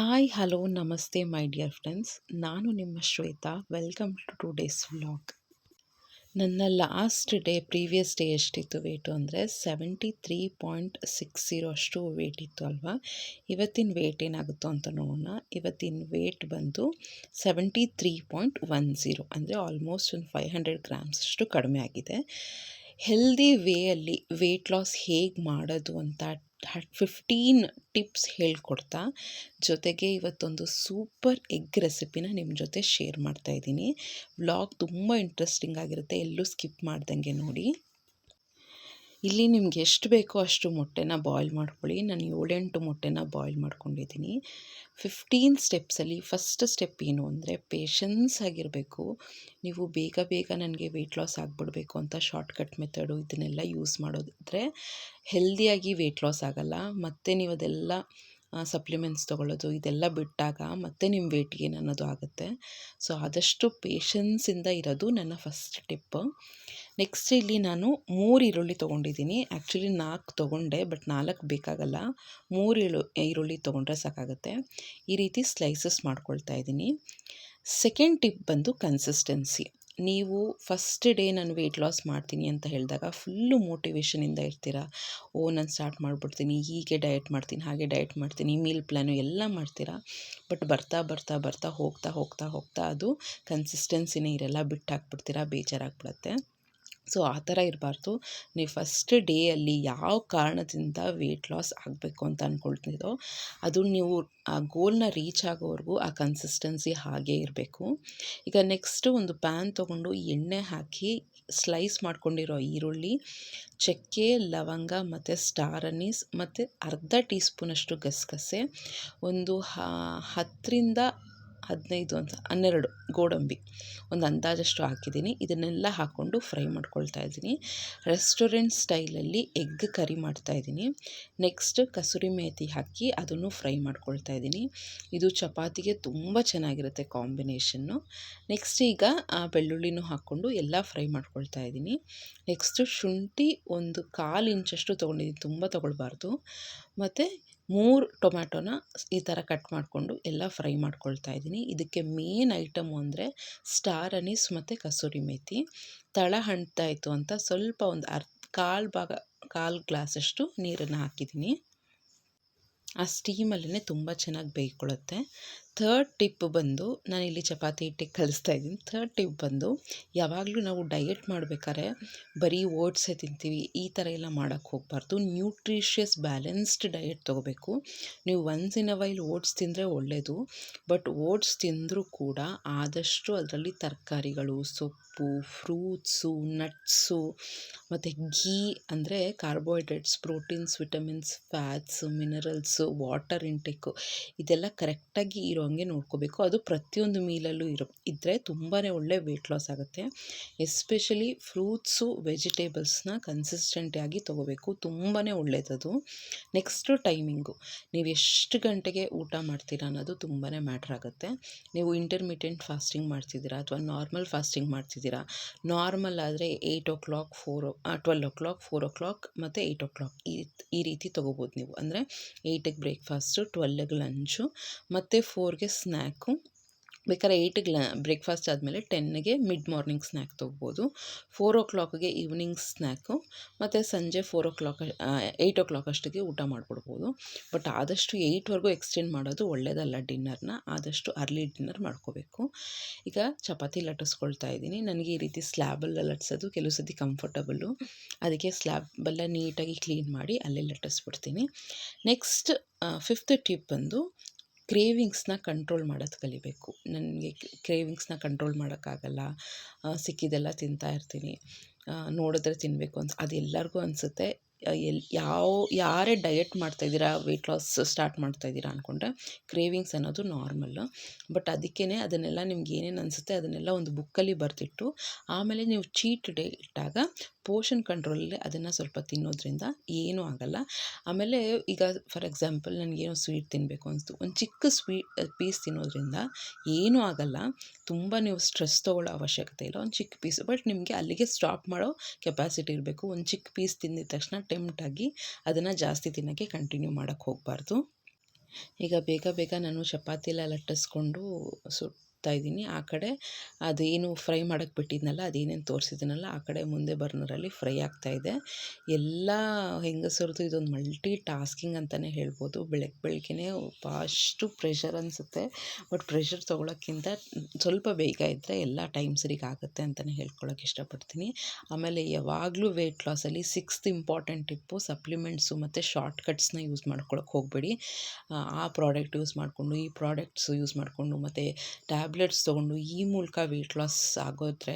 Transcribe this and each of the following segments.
Hi, hello, ನಮಸ್ತೆ, my dear friends. ನಾನು ನಿಮ್ಮ Shweta. Welcome to today's vlog. ನನ್ನ ಲಾಸ್ಟ್ ಡೇ, ಪ್ರೀವಿಯಸ್ ಡೇ ಎಷ್ಟಿತ್ತು ವೇಟು ಅಂದರೆ seventy three point six zero ಅಷ್ಟು ವೇಟ್ ಇತ್ತು ಅಲ್ವಾ? ಇವತ್ತಿನ ವೇಟ್ ಏನಾಗುತ್ತೋ ಅಂತ ನೋಡೋಣ. ಇವತ್ತಿನ ವೇಟ್ ಬಂದು seventy three point one zero ಅಂದರೆ ಆಲ್ಮೋಸ್ಟ್ ಒಂದು ಫೈವ್ ಹಂಡ್ರೆಡ್ ಗ್ರಾಮ್ಸ್ ಅಷ್ಟು ಕಡಿಮೆ ಆಗಿದೆ. ಹೆಲ್ದಿ ವೇಯಲ್ಲಿ ವೇಟ್ ಲಾಸ್ ಹೇಗೆ ಮಾಡೋದು ಅಂತ ಫಿಫ್ಟೀನ್ ಟಿಪ್ಸ್ ಹೇಳ್ಕೊಡ್ತಾ, ಜೊತೆಗೆ ಇವತ್ತೊಂದು ಸೂಪರ್ ಎಗ್ ರೆಸಿಪಿನ ನಿಮ್ಮ ಜೊತೆ ಶೇರ್ ಮಾಡ್ತಾ ಇದ್ದೀನಿ. ವ್ಲಾಗ್ ತುಂಬ ಇಂಟ್ರೆಸ್ಟಿಂಗ್ ಆಗಿರುತ್ತೆ, ಎಲ್ಲೂ ಸ್ಕಿಪ್ ಮಾಡ್ದಂಗೆ ನೋಡಿ. ಇಲ್ಲಿ ನಿಮ್ಗೆ ಎಷ್ಟು ಬೇಕೋ ಅಷ್ಟು ಮೊಟ್ಟೆನ ಬಾಯ್ಲ್ ಮಾಡ್ಕೊಳ್ಳಿ. ನಾನು ಏಳೆಂಟು ಮೊಟ್ಟೆನ ಬಾಯ್ಲ್ ಮಾಡ್ಕೊಂಡಿದ್ದೀನಿ. ಫಿಫ್ಟೀನ್ ಸ್ಟೆಪ್ಸಲ್ಲಿ ಫಸ್ಟ್ ಸ್ಟೆಪ್ ಏನು ಅಂದರೆ ಪೇಷನ್ಸ್ ಆಗಿರಬೇಕು. ನೀವು ಬೇಗ ಬೇಗ ನನಗೆ ವೆಯ್ಟ್ ಲಾಸ್ ಆಗಿಬಿಡ್ಬೇಕು ಅಂತ ಶಾರ್ಟ್ಕಟ್ ಮೆಥಡು ಇದನ್ನೆಲ್ಲ ಯೂಸ್ ಮಾಡೋದಿದ್ರೆ ಹೆಲ್ದಿಯಾಗಿ ವೆಯ್ಟ್ ಲಾಸ್ ಆಗೋಲ್ಲ. ಮತ್ತು ನೀವು ಅದೆಲ್ಲ ಸಪ್ಲಿಮೆಂಟ್ಸ್ ತೊಗೊಳ್ಳೋದು, ಇದೆಲ್ಲ ಬಿಟ್ಟಾಗ ಮತ್ತೆ ನಿಮ್ಮ ವೇಟ್ ಗೇನ್ ಅನ್ನೋದು ಆಗುತ್ತೆ. ಸೊ ಆದಷ್ಟು ಪೇಷನ್ಸಿಂದ ಇರೋದು ನನ್ನ ಫಸ್ಟ್ ಟಿಪ್ಪು ನೆಕ್ಸ್ಟ್ ಇಲ್ಲಿ ನಾನು ಮೂರು ಈರುಳ್ಳಿ ತೊಗೊಂಡಿದ್ದೀನಿ. ಆ್ಯಕ್ಚುಲಿ ನಾಲ್ಕು ತೊಗೊಂಡೆ ಬಟ್ ನಾಲ್ಕು ಬೇಕಾಗಲ್ಲ. ಮೂರು ಈಳು, ಈರುಳ್ಳಿ ತೊಗೊಂಡ್ರೆ ಸಾಕಾಗುತ್ತೆ. ಈ ರೀತಿ ಸ್ಲೈಸಸ್ ಮಾಡ್ಕೊಳ್ತಾ ಇದ್ದೀನಿ. ಸೆಕೆಂಡ್ ಟಿಪ್ ಬಂದು ಕನ್ಸಿಸ್ಟೆನ್ಸಿ ನೀವು ಫಸ್ಟ್ ಡೇ ನಾನು ವೆಯ್ಟ್ ಲಾಸ್ ಮಾಡ್ತೀನಿ ಅಂತ ಹೇಳಿದಾಗ ಫುಲ್ಲು ಮೋಟಿವೇಶನಿಂದ ಇರ್ತೀರ? ಓ, ನಾನು ಸ್ಟಾರ್ಟ್ ಮಾಡಿಬಿಡ್ತೀನಿ, ಹೀಗೆ ಡಯಟ್ ಮಾಡ್ತೀನಿ, ಹಾಗೆ ಡಯಟ್ ಮಾಡ್ತೀನಿ ಮೀಲ್ ಪ್ಲ್ಯಾನು ಎಲ್ಲ ಮಾಡ್ತೀರಾ? ಬಟ್ ಬರ್ತಾ ಬರ್ತಾ ಬರ್ತಾ ಹೋಗ್ತಾ ಹೋಗ್ತಾ ಹೋಗ್ತಾ ಅದು ಕನ್ಸಿಸ್ಟೆನ್ಸಿನೇ ಇರಲ್ಲ ಬಿಟ್ಟು ಹಾಕ್ಬಿಡ್ತೀರಾ ಬೇಜಾರಾಗ್ಬಿಡತ್ತೆ. ಸೊ, ಆ ಥರ ಇರಬಾರ್ದು. ನೀವು ಫಸ್ಟ್ ಡೇಯಲ್ಲಿ ಯಾವ ಕಾರಣದಿಂದ ವೆಯ್ಟ್ ಲಾಸ್ ಆಗಬೇಕು ಅಂತ ಅಂದ್ಕೊಳ್ತಿದ್ದೋ ಅದು ನೀವು ಆ ಗೋಲ್ನ ರೀಚ್ ಆಗೋವರೆಗೂ ಆ ಕನ್ಸಿಸ್ಟೆನ್ಸಿ ಹಾಗೇ ಇರಬೇಕು. ಈಗ ನೆಕ್ಸ್ಟು ಒಂದು ಪ್ಯಾನ್ ತೊಗೊಂಡು ಎಣ್ಣೆ ಹಾಕಿ ಸ್ಲೈಸ್ ಮಾಡ್ಕೊಂಡಿರೋ ಈರುಳ್ಳಿ, ಚಕ್ಕೆ, ಲವಂಗ ಮತ್ತು ಸ್ಟಾರ್ ಅನೀಸ್ ಮತ್ತು ಅರ್ಧ ಟೀ ಸ್ಪೂನಷ್ಟು ಗಸಗಸೆ, ಒಂದು ಹತ್ತರಿಂದ ಹದಿನೈದು ಅಂತ, ಹನ್ನೆರಡು ಗೋಡಂಬಿ. ಒಂದು ಅಂದಾಜಷ್ಟು ಹಾಕಿದ್ದೀನಿ. ಇದನ್ನೆಲ್ಲ ಹಾಕ್ಕೊಂಡು ಫ್ರೈ ಮಾಡ್ಕೊಳ್ತಾ ಇದ್ದೀನಿ. ರೆಸ್ಟೋರೆಂಟ್ ಸ್ಟೈಲಲ್ಲಿ ಎಗ್ ಕರಿ ಮಾಡ್ತಾ ಇದ್ದೀನಿ. ನೆಕ್ಸ್ಟ್ ಕಸೂರಿ ಮೇಥಿ ಹಾಕಿ ಅದನ್ನು ಫ್ರೈ ಮಾಡ್ಕೊಳ್ತಾ ಇದ್ದೀನಿ. ಇದು ಚಪಾತಿಗೆ ತುಂಬ ಚೆನ್ನಾಗಿರುತ್ತೆ ಕಾಂಬಿನೇಷನ್ನು. ನೆಕ್ಸ್ಟ್ ಈಗ ಬೆಳ್ಳುಳ್ಳಿನೂ ಹಾಕ್ಕೊಂಡು ಎಲ್ಲ ಫ್ರೈ ಮಾಡ್ಕೊಳ್ತಾ ಇದ್ದೀನಿ. ನೆಕ್ಸ್ಟು ಶುಂಠಿ ಒಂದು ಕಾಲು ಇಂಚಷ್ಟು ತೊಗೊಂಡಿದ್ದೀನಿ. ತುಂಬ ತೊಗೊಳ್ಬಾರ್ದು. ಮತ್ತು ಮೂರು ಟೊಮ್ಯಾಟೋನ ಈ ಥರ ಕಟ್ ಮಾಡಿಕೊಂಡು ಎಲ್ಲ ಫ್ರೈ ಮಾಡ್ಕೊಳ್ತಾ ಇದ್ದೀನಿ. ಇದಕ್ಕೆ ಮೇನ್ ಐಟಮು ಅಂದರೆ ಸ್ಟಾರ್ ಅನೀಸ್ ಮತ್ತು ಕಸೂರಿ ಮೇಥಿ. ತಳ ಹಣ್ತಾಯಿತ್ತು ಅಂತ ಸ್ವಲ್ಪ ಒಂದು ಅರ್ಧ ಕಾಲು ಭಾಗ, ಕಾಲು ಗ್ಲಾಸಷ್ಟು ನೀರನ್ನು ಹಾಕಿದ್ದೀನಿ. ಆ ಸ್ಟೀಮಲ್ಲೇ ತುಂಬ ಚೆನ್ನಾಗಿ ಬೇಯ್ಕೊಳ್ಳುತ್ತೆ ಥರ್ಡ್ ಟಿಪ್ ಬಂದು ನಾನು ಇಲ್ಲಿ ಚಪಾತಿ ಹಿಟ್ಟಿಗೆ ಕಲಿಸ್ತಾ ಇದ್ದೀನಿ. ಥರ್ಡ್ ಟಿಪ್ ಬಂದು ಯಾವಾಗಲೂ ನಾವು ಡಯೆಟ್ ಮಾಡಬೇಕಾದ್ರೆ ಬರೀ ಓಟ್ಸೇ ತಿಂತೀವಿ, ಈ ಥರ ಎಲ್ಲ ಮಾಡೋಕ್ಕೆ ಹೋಗಬಾರ್ದು. ನ್ಯೂಟ್ರಿಷಿಯಸ್ ಬ್ಯಾಲೆನ್ಸ್ಡ್ ಡಯೆಟ್ ತೊಗೋಬೇಕು. ನೀವು once in a while oats ತಿಂದರೆ ಒಳ್ಳೆಯದು ಬಟ್ ಓಟ್ಸ್ ತಿಂದರೂ ಕೂಡ ಆದಷ್ಟು ಅದರಲ್ಲಿ ತರಕಾರಿಗಳು, ಸೊಪ್ಪು ಫ್ರೂಟ್ಸು ನಟ್ಸು ಮತ್ತು ಘೀ ಅಂದರೆ carbohydrates proteins vitamins fats minerals water intake ಇದೆಲ್ಲ ಕರೆಕ್ಟಾಗಿ ಇರೋ ಹಂಗೆ ನೋಡ್ಕೋಬೇಕು. ಅದು ಪ್ರತಿಯೊಂದು ಮೀಲಲ್ಲೂ ಇರೋ ಇದ್ದರೆ ತುಂಬಾ ಒಳ್ಳೆ ವೆಯ್ಟ್ ಲಾಸ್ ಆಗುತ್ತೆ. ಎಸ್ಪೆಷಲಿ ಫ್ರೂಟ್ಸು ವೆಜಿಟೇಬಲ್ಸ್ನ ಕನ್ಸಿಸ್ಟೆಂಟಾಗಿ ತೊಗೋಬೇಕು. ತುಂಬಾ ಒಳ್ಳೆಯದದು ನೆಕ್ಸ್ಟು ಟೈಮಿಂಗು ನೀವು ಎಷ್ಟು ಗಂಟೆಗೆ ಊಟ ಮಾಡ್ತೀರಾ ಅನ್ನೋದು ತುಂಬಾ ಮ್ಯಾಟ್ರ್ ಆಗುತ್ತೆ. ನೀವು ಇಂಟರ್ಮಿಡಿಯೆಂಟ್ ಫಾಸ್ಟಿಂಗ್ ಮಾಡ್ತಿದ್ದೀರಾ ಅಥವಾ ನಾರ್ಮಲ್ ಫಾಸ್ಟಿಂಗ್ ಮಾಡ್ತಿದ್ದೀರಾ? ನಾರ್ಮಲ್ ಆದರೆ eight o'clock four twelve o'clock four o'clock ಮತ್ತು ಏಯ್ಟ್ ಓ ಕ್ಲಾಕ್ ಈ ಈ ರೀತಿ ತೊಗೋಬೋದು ನೀವು. ಅಂದರೆ ಏಯ್ಟಿಗೆ ಬ್ರೇಕ್ಫಾಸ್ಟು ಟ್ವೆಲ್ಗೆ ಲಂಚು ಮತ್ತು ಫೋರ್ ಅವ್ರಿಗೆ ಸ್ನ್ಯಾಕು ಬೇಕಾದ್ರೆ ಗ್ಲಾ ಬ್ರೇಕ್ಫಾಸ್ಟ್ ಆದಮೇಲೆ ಟೆನ್ನಿಗೆ ಮಿಡ್ ಮಾರ್ನಿಂಗ್ ಸ್ನ್ಯಾಕ್ ತೊಗೋಬೋದು. ಫೋರ್ ಓ ಕ್ಲಾಕ್ಗೆ ಈವ್ನಿಂಗ್ ಸ್ನ್ಯಾಕು ಮತ್ತು ಸಂಜೆ four o'clock eight o'clock ಅಷ್ಟಿಗೆ ಊಟ ಮಾಡಿಬಿಡ್ಬೋದು ಬಟ್ ಆದಷ್ಟು ಏಯ್ಟ್ವರೆಗೂ ಎಕ್ಸ್ಟೆಂಡ್ ಮಾಡೋದು ಒಳ್ಳೆಯದಲ್ಲ ಡಿನ್ನರ್ನ ಆದಷ್ಟು ಅರ್ಲಿ ಡಿನ್ನರ್ ಮಾಡ್ಕೋಬೇಕು. ಈಗ ಚಪಾತಿ ಲಟ್ಟಿಸ್ಕೊಳ್ತಾ ಇದ್ದೀನಿ. ನನಗೆ ಈ ರೀತಿ ಸ್ಲ್ಯಾಬಲ್ಲಿ ಲಟ್ಸೋದು ಕೆಲವು ಸತಿ ಕಂಫರ್ಟಬಲ್ಲು ಅದಕ್ಕೆ ಸ್ಲ್ಯಾಬೆಲ್ಲ ನೀಟಾಗಿ ಕ್ಲೀನ್ ಮಾಡಿ ಅಲ್ಲೇ ಲಟ್ಟಿಸ್ಬಿಡ್ತೀನಿ. ನೆಕ್ಸ್ಟ್ ಫಿಫ್ತ್ ಟಿಪ್ ಬಂದು ಕ್ರೇವಿಂಗ್ಸ್ನ ಕಂಟ್ರೋಲ್ ಮಾಡೋದು ಕಲಿಬೇಕು. ನನಗೆ ಕ್ರೇವಿಂಗ್ಸ್ನ ಕಂಟ್ರೋಲ್ ಮಾಡೋಕ್ಕಾಗಲ್ಲ. ಸಿಕ್ಕಿದೆಲ್ಲ ತಿಂತಾ ಇರ್ತೀನಿ. ನೋಡಿದ್ರೆ ತಿನ್ನಬೇಕು ಅನ್ಸಿ, ಅದು ಎಲ್ಲರಿಗೂ ಅನಿಸುತ್ತೆ. ಎಲ್ಲಿ ಯಾವ, ಯಾರೇ ಡಯಟ್ ಮಾಡ್ತಾಯಿದ್ದೀರಾ ವೆಯ್ಟ್ ಲಾಸ್ ಸ್ಟಾರ್ಟ್ ಮಾಡ್ತಾಯಿದ್ದೀರಾ ಅಂದ್ಕೊಂಡ್ರೆ ಕ್ರೇವಿಂಗ್ಸ್ ಅನ್ನೋದು ನಾರ್ಮಲ್ಲು ಬಟ್ ಅದಕ್ಕೇ ಅದನ್ನೆಲ್ಲ ನಿಮ್ಗೆ ಏನೇನು ಅನಿಸುತ್ತೆ ಅದನ್ನೆಲ್ಲ ಒಂದು ಬುಕ್ಕಲ್ಲಿ ಬರೆದಿಟ್ಟು ಆಮೇಲೆ ನೀವು ಚೀಟ್ ಡೇ ಇಟ್ಟಾಗ ಪೋಷನ್ ಕಂಟ್ರೋಲಲ್ಲಿ ಅದನ್ನು ಸ್ವಲ್ಪ ತಿನ್ನೋದ್ರಿಂದ ಏನೂ ಆಗಲ್ಲ. ಆಮೇಲೆ ಈಗ ಫಾರ್ ಎಕ್ಸಾಂಪಲ್ ನನಗೇನೋ ಸ್ವೀಟ್ ತಿನ್ನಬೇಕು ಅನಿಸ್ತು. ಒಂದು ಚಿಕ್ಕ ಸ್ವೀಟ್ ಪೀಸ್ ತಿನ್ನೋದ್ರಿಂದ ಏನೂ ಆಗಲ್ಲ. ತುಂಬ ನೀವು ಸ್ಟ್ರೆಸ್ ತೊಗೊಳ್ಳೋ ಅವಶ್ಯಕತೆ ಇಲ್ಲ. ಒಂದು ಚಿಕ್ಕ ಪೀಸ್ ಬಟ್ ನಿಮಗೆ ಅಲ್ಲಿಗೆ ಸ್ಟಾಪ್ ಮಾಡೋ ಕೆಪಾಸಿಟಿ ಇರಬೇಕು. ಒಂದು ಚಿಕ್ಕ ಪೀಸ್ ತಿಂದಿದ ತಕ್ಷಣ ಟೆಂಪ್ಟಾಗಿ ಅದನ್ನು ಜಾಸ್ತಿ ತಿನ್ನೋಕ್ಕೆ ಕಂಟಿನ್ಯೂ ಮಾಡೋಕ್ಕೆ ಹೋಗಬಾರ್ದು. ಈಗ ಬೇಗ ಬೇಗ ನಾನು ಚಪಾತಿ ಎಲ್ಲ ಲಟ್ಟಿಸ್ಕೊಂಡು ಸುಡ್ತಾ ಇದ್ದೀನಿ. ಆ ಕಡೆ ಅದೇನು ಫ್ರೈ ಮಾಡೋಕ್ಕೆ ಬಿಟ್ಟಿದ್ನಲ್ಲ ಅದೇನೇನು ತೋರಿಸಿದ್ದೀನಲ್ಲ ಆ ಕಡೆ ಮುಂದೆ ಬರ್ನರಲ್ಲಿ ಫ್ರೈ ಆಗ್ತಾ ಇದೆ. ಎಲ್ಲ ಹೆಂಗಸರದು ಇದೊಂದು ಮಲ್ಟಿ ಟಾಸ್ಕಿಂಗ್ ಅಂತಲೇ ಹೇಳ್ಬೋದು. ಬೆಳಗ್ಗೆ ಬೆಳಗ್ಗೆನೇ ಫಾಸ್ಟು ಪ್ರೆಷರ್ ಅನಿಸುತ್ತೆ. ಬಟ್ ಪ್ರೆಷರ್ ತೊಗೊಳಕ್ಕಿಂತ ಸ್ವಲ್ಪ ಬೇಗ ಇದ್ದರೆ ಎಲ್ಲ ಟೈಮ್ ಸರಿಗೆ ಆಗುತ್ತೆ ಅಂತಲೇ ಹೇಳ್ಕೊಳಕ್ಕೆ ಇಷ್ಟಪಡ್ತೀನಿ. ಆಮೇಲೆ ಯಾವಾಗಲೂ ವೆಯ್ಟ್ ಲಾಸಲ್ಲಿ ಸಿಕ್ಸ್ತ್ ಇಂಪಾರ್ಟೆಂಟ್ ಟಿಪ್ಪು ಸಪ್ಲಿಮೆಂಟ್ಸು ಮತ್ತು ಶಾರ್ಟ್ ಕಟ್ಸ್ನ ಯೂಸ್ ಮಾಡ್ಕೊಳಕ್ಕೆ ಹೋಗಬೇಡಿ. ಆ ಪ್ರಾಡಕ್ಟ್ ಯೂಸ್ ಮಾಡಿಕೊಂಡು, ಈ ಪ್ರಾಡಕ್ಟ್ಸು ಯೂಸ್ ಮಾಡಿಕೊಂಡು ಮತ್ತು ಟ್ಯಾಬ್ಲೆಟ್ಸ್ ತೊಗೊಂಡು ಈ ಮೂಲಕ ವೆಯ್ಟ್ ಲಾಸ್ ಆಗೋದ್ರೆ